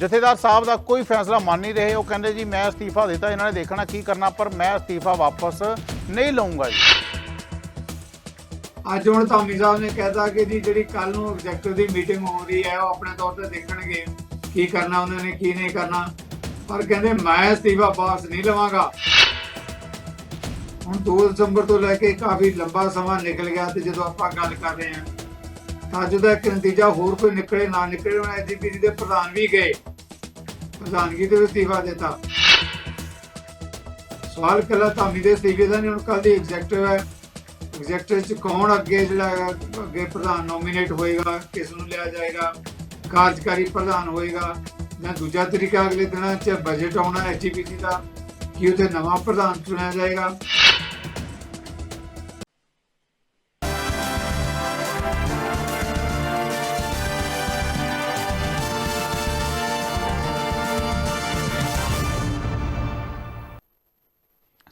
ਜਥੇਦਾਰ ਸਾਹਿਬ ਦਾ ਕੋਈ ਫੈਸਲਾ ਮੰਨ ਨਹੀਂ ਰਹੇ। ਉਹ ਕਹਿੰਦੇ ਜੀ, ਮੈਂ ਅਸਤੀਫਾ ਦਿੱਤਾ, ਇਹਨਾਂ ਨੇ ਦੇਖਣਾ ਕੀ ਕਰਨਾ, ਪਰ ਮੈਂ ਅਸਤੀਫਾ ਵਾਪਸ ਨਹੀਂ ਲਵਾਂਗਾ ਜੀ। ਅੱਜ ਹੁਣ ਧਾਮੀ ਸਾਹਿਬ ਨੇ ਕਹਿਤਾ ਕਿ ਜੀ, ਜਿਹੜੀ ਕੱਲ ਨੂੰ ਐਗਜ਼ੈਕਟਿਵ ਦੀ ਮੀਟਿੰਗ ਹੋ ਰਹੀ ਹੈ, ਉਹ ਆਪਣੇ ਤੌਰ ਤੇ ਦੇਖਣਗੇ ਕੀ ਕਰਨਾ, ਉਹਨਾਂ ਨੇ ਕੀ ਨਹੀਂ ਕਰਨਾ। ਪਰ ਕਹਿੰਦੇ, ਮੈਂ ਅਸਤੀਫਾ ਵਾਪਸ ਨਹੀਂ ਲਵਾਂਗਾ। ਹੁਣ 2 ਦਸੰਬਰ ਤੋਂ ਲੈ ਕੇ ਕਾਫੀ ਲੰਬਾ ਸਮਾਂ ਨਿਕਲ ਗਿਆ ਤੇ ਜਦੋਂ ਆਪਾਂ ਗੱਲ ਕਰ ਰਹੇ ਹਾਂ ਤਾਂ ਅੱਜ ਦਾ ਇੱਕ ਨਤੀਜਾ ਹੋਰ ਕੋਈ ਨਿਕਲੇ, ਨਾ ਨਿਕਲੇ, ਹੁਣ ਐਜੀਪੀਸੀ ਦੇ ਪ੍ਰਧਾਨ ਵੀ ਗਏ। ਪ੍ਰਧਾਨਗੀ ਤੇ ਅਸਤੀਫਾ ਦਿੱਤਾ। ਸਵਾਲ ਕੱਲਾ ਧਾਮੀ ਦੇ ਅਸਤੀਫੇ ਦਾ ਨਹੀਂ ਹੁਣ ਕੱਲ ਦੀ ਐਗਜ਼ੈਕਟਿਵ ਹੈ। ਐਗਜ਼ੈਕਟਿਵ ਚ ਕੌਣ ਅੱਗੇ ਜਿਹੜਾ ਅੱਗੇ ਪ੍ਰਧਾਨ ਨੋਮੀਨੇਟ ਹੋਏਗਾ, ਕਿਸ ਨੂੰ ਲਿਆ ਜਾਏਗਾ, ਕਾਰਜਕਾਰੀ ਪ੍ਰਧਾਨ ਹੋਏਗਾ। ਜਾਂ ਦੂਜਾ ਤਰੀਕਾ ਅਗਲੇ ਦਿਨਾਂ ਚ ਬਜਟ ਆਉਣਾ ਐਚਪੀਸੀ ਦਾ, ਕਿ ਉਥੇ ਨਵਾਂ ਪ੍ਰਧਾਨ ਚੁਣਿਆ ਜਾਏਗਾ।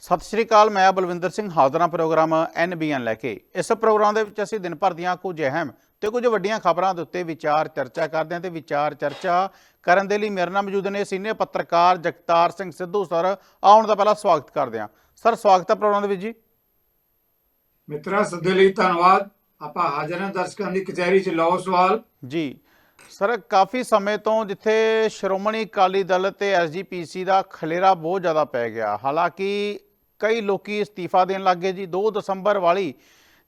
ਸਤਿ ਸ਼੍ਰੀ ਅਕਾਲ ਮੈਂ ਬਲਵਿੰਦਰ ਸਿੰਘ ਹਾਜ਼ਰਾਂ ਪ੍ਰੋਗਰਾਮ ਐਨਬੀਐਨ ਲੈ ਕੇ। ਇਸ ਪ੍ਰੋਗਰਾਮ ਦੇ ਵਿੱਚ ਅਸੀਂ ਦਿਨ ਭਰ ਦੀਆਂ ਕੁਝ ਅਹਿਮ ਤੇ ਕੁਝ ਵੱਡੀਆਂ ਖਬਰਾਂ ਦੇ ਉੱਤੇ ਵਿਚਾਰ ਚਰਚਾ ਕਰਦੇ ਹਾਂ ਤੇ ਵਿਚਾਰ ਚਰਚਾ ਕਰਨ ਦੇ ਲਈ ਮੇਰੇ ਨਾਲ ਮੌਜੂਦ ਨੇ ਸੀਨੀਅਰ ਪੱਤਰਕਾਰ ਜਗਤਾਰ ਸਿੰਘ ਸਿੱਧੂ ਸਰ। ਆਉਣ ਦਾ ਪਹਿਲਾਂ ਸਵਾਗਤ ਕਰਦੇ ਹਾਂ। ਸਰ ਸਵਾਗਤ ਹੈ ਪ੍ਰੋਗਰਾਮ ਦੇ ਵਿੱਚ ਜੀ। ਮਿੱਤਰਾ ਸੱਦੇ ਲਈ ਧੰਨਵਾਦ। ਆਪਾਂ ਹਾਜ਼ਰ ਹਾਂ ਦਰਸ਼ਕਾਂ ਦੀ ਕਚਹਿਰੀ ਚ। ਲਾਓ ਸਵਾਲ। ਜੀ। ਸਰ ਕਾਫੀ ਸਮੇਂ ਤੋਂ ਜਿੱਥੇ ਸ਼੍ਰੋਮਣੀ ਅਕਾਲੀ ਦਲ ਤੇ ਐਸਜੀਪੀਸੀ ਦਾ ਖਲੇਰਾ ਬਹੁਤ ਜ਼ਿਆਦਾ ਪੈ ਗਿਆ। ਹਾਲਾਂਕਿ ਕਈ ਲੋਕੀ ਅਸਤੀਫਾ ਦੇਣ ਲੱਗੇ ਜੀ। 2 ਦਸੰਬਰ ਵਾਲੀ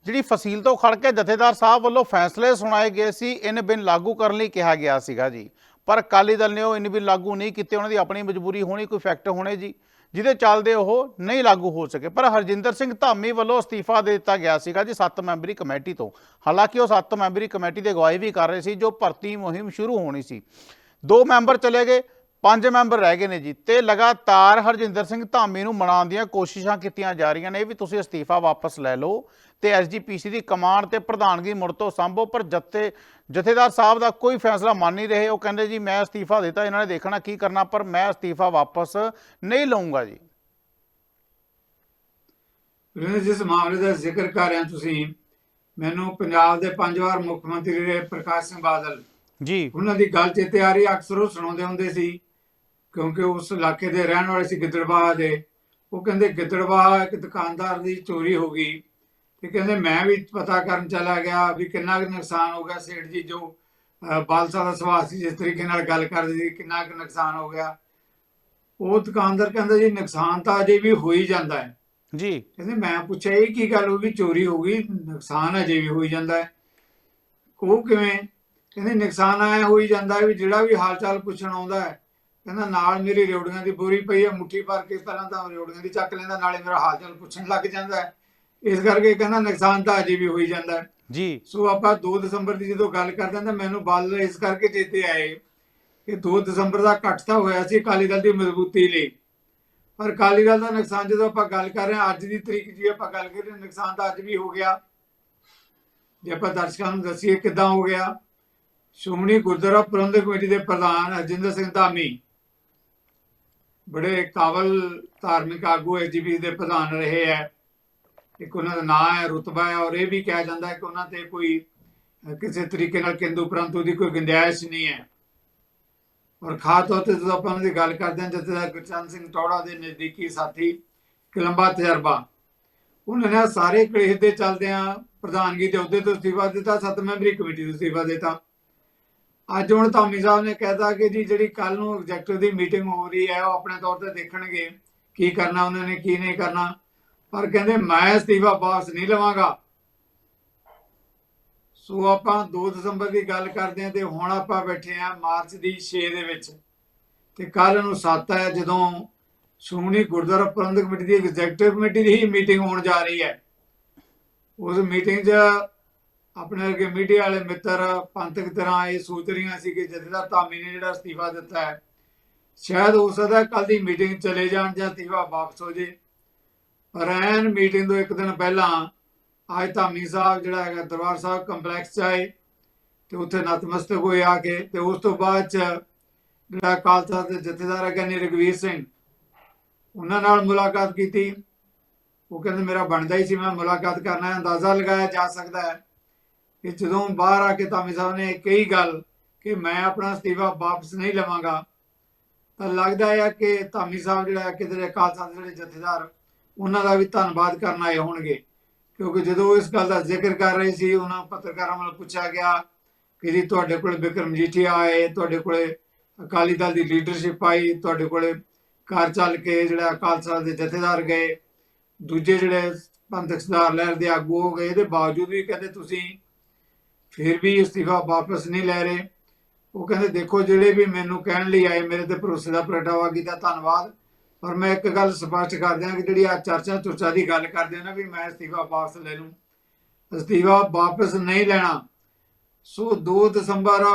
ਜਿਹੜੀ ਫਸੀਲ ਤੋਂ ਖੜ ਕੇ ਜਥੇਦਾਰ ਸਾਹਿਬ ਵੱਲੋਂ ਫੈਸਲੇ ਸੁਣਾਏ ਗਏ ਸੀ, ਇਨ ਬਿਨ ਲਾਗੂ ਕਰਨ ਲਈ ਕਿਹਾ ਗਿਆ ਸੀਗਾ ਜੀ। ਪਰ ਅਕਾਲੀ ਦਲ ਨੇ ਉਹ ਇਨ ਬਿਨ ਲਾਗੂ ਨਹੀਂ ਕੀਤੇ, ਉਹਨਾਂ ਦੀ ਆਪਣੀ ਮਜਬੂਰੀ ਹੋਣੀ ਕੋਈ ਫੈਕਟ ਹੋਣੇ ਜੀ, ਜਿਹਦੇ ਚੱਲਦੇ ਉਹ ਨਹੀਂ ਲਾਗੂ ਹੋ ਸਕੇ। ਪਰ ਹਰਜਿੰਦਰ ਸਿੰਘ ਧਾਮੀ ਵੱਲੋਂ ਅਸਤੀਫਾ ਦੇ ਦਿੱਤਾ ਗਿਆ ਸੀਗਾ ਜੀ 7 ਮੈਂਬਰੀ ਕਮੇਟੀ ਤੋਂ। ਹਾਲਾਂਕਿ ਉਹ 7 ਮੈਂਬਰੀ ਕਮੇਟੀ ਦੇ ਅਗਵਾਈ ਵੀ ਕਰ ਰਹੇ ਸੀ, ਜੋ ਭਰਤੀ ਮੁਹਿੰਮ ਸ਼ੁਰੂ ਹੋਣੀ ਸੀ। ਦੋ ਮੈਂਬਰ ਚਲੇ ਗਏ ਪੰਜ ਮੈਂਬਰ ਰਹਿ ਗਏ ਨੇ ਜੀ ਤੇ ਲਗਾਤਾਰ ਹਰਜਿੰਦਰ ਸਿੰਘ ਧਾਮੀ ਨੂੰ ਮਨਾਉਣ ਦੀਆਂ ਕੋਸ਼ਿਸ਼ਾਂ ਕੀਤੀਆਂ ਜਾ ਰਹੀਆਂ ਨੇ। ਵੀ ਤੁਸੀਂ ਅਸਤੀਫਾ ਵਾਪਸ ਲੈ ਲਓ ਤੇ ਐਸਜੀਪੀਸੀ ਦੀ ਕਮਾਂਡ ਤੇ ਪ੍ਰਧਾਨਗੀ ਮੁੜ ਤੋਂ ਸੰਭੋ ਪਰ ਜਥੇ ਜਥੇਦਾਰ ਸਾਹਿਬ ਦਾ ਕੋਈ ਫੈਸਲਾ ਮੰਨ ਨਹੀਂ ਰਹੇ। ਉਹ ਕਹਿੰਦੇ ਜੀ ਮੈਂ ਅਸਤੀਫਾ ਦਿੱਤਾ ਇਹਨਾਂ ਨੇ ਦੇਖਣਾ ਕੀ ਕਰਨਾ ਪਰ ਮੈਂ ਅਸਤੀਫਾ ਵਾਪਸ ਨਹੀਂ ਲਵਾਂਗਾ ਜੀ। ਜਿਸ ਮਾਮਲੇ ਦਾ ਜ਼ਿਕਰ ਕਰ ਰਹੇ ਤੁਸੀਂ ਮੈਨੂੰ ਪੰਜਾਬ ਦੇ ਪੰਜ ਵਾਰ ਮੁੱਖ ਮੰਤਰੀ ਰਹੇ ਪ੍ਰਕਾਸ਼ ਸਿੰਘ ਬਾਦਲ। ਜੀ। ਉਹਨਾਂ ਦੀ ਗੱਲ ਚੇਤੇ ਆ ਰਹੀ ਅਕਸਰ ਉਹ ਸੁਣਾਉਂਦੇ ਹੁੰਦੇ ਸੀ ਕਿਉਂਕਿ ਉਸ ਇਲਾਕੇ ਦੇ ਰਹਿਣ ਵਾਲੇ ਸੀ ਗਿੱਦੜਬਾਹਾ ਦੇ। ਉਹ ਕਹਿੰਦੇ ਗਿੱਦੜਬਾਹਾ ਇੱਕ ਦੁਕਾਨਦਾਰ ਦੀ ਚੋਰੀ ਹੋ ਗਈ। ਤੇ ਕਹਿੰਦੇ ਮੈਂ ਵੀ ਪਤਾ ਕਰਨ ਚਲਾ ਗਿਆ ਵੀ ਕਿੰਨਾ ਕੁ ਨੁਕਸਾਨ ਹੋ ਗਿਆ ਸੇਠ ਜੀ ਜੋ ਬਾਲਸਾ ਦਾ ਸੁਭਾਅ ਸੀ ਜਿਸ ਤਰੀਕੇ ਨਾਲ ਗੱਲ ਕਰਦੇ ਸੀ ਕਿੰਨਾ ਕੁ ਨੁਕਸਾਨ ਹੋ ਗਿਆ। ਉਹ ਦੁਕਾਨਦਾਰ ਕਹਿੰਦਾ ਜੀ ਨੁਕਸਾਨ ਤਾਂ ਅਜੇ ਵੀ ਹੋ ਹੀ ਜਾਂਦਾ ਹੈ। ਜੀ। ਕਹਿੰਦੇ ਮੈਂ ਪੁੱਛਿਆ ਇਹ ਕੀ ਗੱਲ ਹੋ ਗਈ? ਚੋਰੀ ਹੋ ਗਈ ਨੁਕਸਾਨ ਅਜੇ ਵੀ ਹੋਈ ਜਾਂਦਾ ਹੈ। ਉਹ ਕਿਵੇਂ? ਕਹਿੰਦੇ ਨੁਕਸਾਨ ਆਇਆ ਹੋਈ ਜਾਂਦਾ ਹੈ ਵੀ ਜਿਹੜਾ ਵੀ ਹਾਲ ਚਾਲ ਪੁੱਛਣ ਆਉਂਦਾ ਹੈ ਕਹਿੰਦਾ ਨਾਲ ਮੇਰੀ ਰਿਓੜੀਆਂ ਦੀ ਬੋਰੀ ਪਈ ਹੈ ਮੁੱਠੀ ਭਰ ਕੇ ਪਹਿਲਾਂ ਤਾਂ ਰਿਓੜੀਆਂ ਦੀ ਚੱਕ ਲੈਂਦਾ ਨਾਲੇ ਮੇਰਾ ਹਾਲ ਚਾਲ ਪੁੱਛਣ ਲੱਗ ਜਾਂਦਾ ਹੈ। ਇਸ ਕਰਕੇ ਕਹਿੰਦਾ ਨੁਕਸਾਨ ਤਾਂ ਅਜੇ ਵੀ ਹੋਈ ਜਾਂਦਾ ਜੀ। ਸੋ ਆਪਾਂ 2 ਦਸੰਬਰ ਦੀ ਜਦੋਂ ਗੱਲ ਕਰਦੇ ਹਾਂ ਤਾਂ ਮੈਨੂੰ ਬਾਦਲ ਇਸ ਕਰਕੇ ਚੇਤੇ ਆਏ ਕਿ 2 ਦਸੰਬਰ ਦਾ ਇਕੱਠ ਤਾਂ ਹੋਇਆ ਸੀ ਅਕਾਲੀ ਦਲ ਦੀ ਮਜ਼ਬੂਤੀ ਲਈ। ਪਰ ਅਕਾਲੀ ਦਲ ਦਾ ਨੁਕਸਾਨ ਜਦੋਂ ਆਪਾਂ ਗੱਲ ਕਰ ਰਹੇ ਹਾਂ ਅੱਜ ਦੀ ਤਰੀਕ ਜੀ ਆਪਾਂ ਗੱਲ ਕਰ ਰਹੇ ਨੁਕਸਾਨ ਤਾਂ ਅੱਜ ਵੀ ਹੋ ਗਿਆ। ਜੇ ਆਪਾਂ ਦਰਸ਼ਕਾਂ ਨੂੰ ਦੱਸੀਏ ਕਿੱਦਾਂ ਹੋ ਗਿਆ ਸ਼੍ਰੋਮਣੀ ਗੁਰਦੁਆਰਾ ਪ੍ਰਬੰਧਕ ਕਮੇਟੀ ਦੇ ਪ੍ਰਧਾਨ ਅਜਿੰਦਰ ਸਿੰਘ ਧਾਮੀ ਬੜੇ ਕਾਬਲ ਧਾਰਮਿਕ ਆਗੂ ਐਜੀਪੀ ਦੇ ਪ੍ਰਧਾਨ ਰਹੇ ਹੈ। ਇੱਕ ਉਹਨਾਂ ਦਾ ਨਾਂ ਹੈ, ਰੁਤਬਾ ਹੈ ਔਰ ਇਹ ਵੀ ਕਿਹਾ ਜਾਂਦਾ ਹੈ ਕਿ ਉਹਨਾਂ ਤੇ ਕੋਈ ਕਿਸੇ ਤਰੀਕੇ ਨਾਲ ਕਿੰਦੂ ਪ੍ਰੰਤੂ ਦੀ ਕੋਈ ਗੁੰਜਾਇਸ਼ ਨਹੀਂ ਹੈ। ਔਰ ਖਾਸ ਤੌਰ ਤੇ ਜਦੋਂ ਆਪਾਂ ਉਹਨਾਂ ਦੀ ਗੱਲ ਕਰਦੇ ਹਾਂ ਜਥੇਦਾਰ ਗੁਰਚਰਨ ਸਿੰਘ ਟੌੜਾ ਦੇ ਨਜ਼ਦੀਕੀ ਸਾਥੀ ਇੱਕ ਤਜਰਬਾ, ਉਹਨਾਂ ਨੇ ਸਾਰੇ ਕਲੇਸ਼ ਦੇ ਚੱਲਦਿਆਂ ਪ੍ਰਧਾਨਗੀ ਦੇ ਅਹੁਦੇ ਤੋਂ ਅਸਤੀਫਾ ਦਿੱਤਾ, ਸੱਤ ਮੈਂਬਰੀ ਕਮੇਟੀ ਤੋਂ ਅਸਤੀਫਾ ਦਿੱਤਾ। ਅੱਜ ਹੁਣ ਧਾਮੀ ਸਾਹਿਬ ਨੇ ਕਹਿਤਾ ਕਿ ਜੀ ਜਿਹੜੀ ਕੱਲ ਨੂੰ ਐਗਜ਼ੈਕਟਿਵ ਦੀ ਮੀਟਿੰਗ ਹੋ ਰਹੀ ਹੈ, ਉਹ ਆਪਣੇ ਤੌਰ ਤੇ ਦੇਖਣਗੇ ਕੀ ਕਰਨਾ ਉਹਨਾਂ ਨੇ, ਕੀ ਨਹੀਂ ਕਰਨਾ। ਪਰ ਕਹਿੰਦੇ ਮੈਂ ਅਸਤੀਫਾ ਵਾਪਸ ਨਹੀਂ ਲਵਾਂਗਾ। ਸੋ ਆਪਾਂ 2 ਦਸੰਬਰ ਦੀ ਗੱਲ ਕਰਦੇ ਹਾਂ ਤੇ ਹੁਣ ਆਪਾਂ ਬੈਠੇ ਹਾਂ ਮਾਰਚ ਦੀ 6 ਦੇ ਵਿੱਚ। ਤੇ ਕੱਲ ਨੂੰ 7 ਹੈ, ਜਦੋਂ ਸ਼੍ਰੋਮਣੀ ਗੁਰਦੁਆਰਾ ਪ੍ਰਬੰਧਕ ਕਮੇਟੀ ਦੀ ਐਗਜ਼ੈਕਟਿਵ ਕਮੇਟੀ ਦੀ ਹੀ ਮੀਟਿੰਗ ਹੋਣ ਜਾ ਰਹੀ ਹੈ। ਉਸ ਮੀਟਿੰਗ 'ਚ ਆਪਣੇ ਵਰਗੇ ਮੀਡੀਆ ਵਾਲੇ ਮਿੱਤਰ, ਪੰਥਕ ਤਰ੍ਹਾਂ ਇਹ ਸੋਚ ਰਹੀਆਂ ਸੀ ਕਿ ਜਥੇਦਾਰ ਧਾਮੀ ਨੇ ਜਿਹੜਾ ਅਸਤੀਫਾ ਦਿੱਤਾ ਹੈ, ਸ਼ਾਇਦ ਹੋ ਸਕਦਾ ਕੱਲ ਦੀ ਮੀਟਿੰਗ ਚਲੇ ਜਾਣ ਜਾਂ ਅਸਤੀਫਾ ਵਾਪਸ ਹੋ ਜੇ। ਪਰ ਐਨ ਮੀਟਿੰਗ ਤੋਂ ਇੱਕ ਦਿਨ ਪਹਿਲਾਂ ਅੱਜ ਧਾਮੀ ਸਾਹਿਬ ਜਿਹੜਾ ਹੈਗਾ ਦਰਬਾਰ ਸਾਹਿਬ ਕੰਪਲੈਕਸ 'ਚ ਆਏ ਤੇ ਉੱਥੇ ਨਤਮਸਤਕ ਹੋਏ ਆ ਕੇ ਤੇ ਉਸ ਤੋਂ ਬਾਅਦ 'ਚ ਜਿਹੜਾ ਖਾਲਸਾ ਦੇ ਜਥੇਦਾਰ ਹੈਗਾ ਨੇ ਰਗਵੀਰ ਸਿੰਘ, ਉਹਨਾਂ ਨਾਲ ਮੁਲਾਕਾਤ ਕੀਤੀ। ਉਹ ਕਹਿੰਦੇ, ਮੇਰਾ ਬਣਦਾ ਹੀ ਸੀ, ਮੈਂ ਮੁਲਾਕਾਤ ਕਰਨਾ ਅੰਦਾਜ਼ਾ ਲਗਾਇਆ ਜਾ ਸਕਦਾ ਹੈ ਕਿ ਜਦੋਂ ਬਾਹਰ ਆ ਕੇ ਧਾਮੀ ਸਾਹਿਬ ਨੇ ਕਹੀ ਗੱਲ ਕਿ ਮੈਂ ਆਪਣਾ ਅਸਤੀਫਾ ਵਾਪਸ ਨਹੀਂ ਲਵਾਂਗਾ, ਤਾਂ ਲੱਗਦਾ ਹੈ ਕਿ ਧਾਮੀ ਸਾਹਿਬ ਜਿਹੜਾ ਕਿਧਰੇ ਅਕਾਲ ਤਖਤ ਦੇ ਜਿਹੜੇ ਜਥੇਦਾਰ, ਉਹਨਾਂ ਦਾ ਵੀ ਧੰਨਵਾਦ ਕਰਨ ਆਏ ਹੋਣਗੇ। ਕਿਉਂਕਿ ਜਦੋਂ ਇਸ ਗੱਲ ਦਾ ਜ਼ਿਕਰ ਕਰ ਰਹੇ ਸੀ, ਉਹਨਾਂ ਪੱਤਰਕਾਰਾਂ ਵੱਲੋਂ ਪੁੱਛਿਆ ਗਿਆ ਕਿ ਜੀ ਤੁਹਾਡੇ ਕੋਲ ਬਿਕਰਮ ਮਜੀਠੀਆ ਆਏ, ਤੁਹਾਡੇ ਕੋਲੇ ਅਕਾਲੀ ਦਲ ਦੀ ਲੀਡਰਸ਼ਿਪ ਆਈ, ਤੁਹਾਡੇ ਕੋਲੇ ਕਾਰ ਚੱਲ ਕੇ ਜਿਹੜਾ ਅਕਾਲ ਸਾਹਿਬ ਦੇ ਜਥੇਦਾਰ ਗਏ, ਦੂਜੇ ਜਿਹੜੇ ਪੰਥਕ ਸੁਧਾਰ ਲਹਿਰ ਦੇ ਆਗੂ ਹੋ ਗਏ, ਇਹਦੇ ਬਾਵਜੂਦ ਵੀ ਕਹਿੰਦੇ ਤੁਸੀਂ ਫਿਰ ਵੀ ਅਸਤੀਫਾ ਵਾਪਸ ਨਹੀਂ ਲੈ ਰਹੇ। ਉਹ ਕਹਿੰਦੇ, ਦੇਖੋ, ਜਿਹੜੇ ਵੀ ਮੈਨੂੰ ਕਹਿਣ ਲਈ ਆਏ, ਮੇਰੇ ਤੇ ਭਰੋਸੇ ਦਾ ਪ੍ਰਗਟਾਵਾ ਕੀਤਾ, ਧੰਨਵਾਦ। ਪਰ ਮੈਂ ਇੱਕ ਗੱਲ ਸਪਸ਼ਟ ਕਰ ਦਿਆਂ ਕਿ ਜਿਹੜੀ ਆ ਚਰਚਾ ਚੁਰਚਾ ਦੀ ਗੱਲ ਕਰਦੇ ਆ ਨਾ ਵੀ ਮੈਂ ਅਸਤੀਫਾ ਵਾਪਸ ਲੈ ਲੂੰ ਅਸਤੀਫਾ ਵਾਪਸ ਨਹੀਂ ਲੈਣਾ। ਸੋ 2 ਦਸੰਬਰ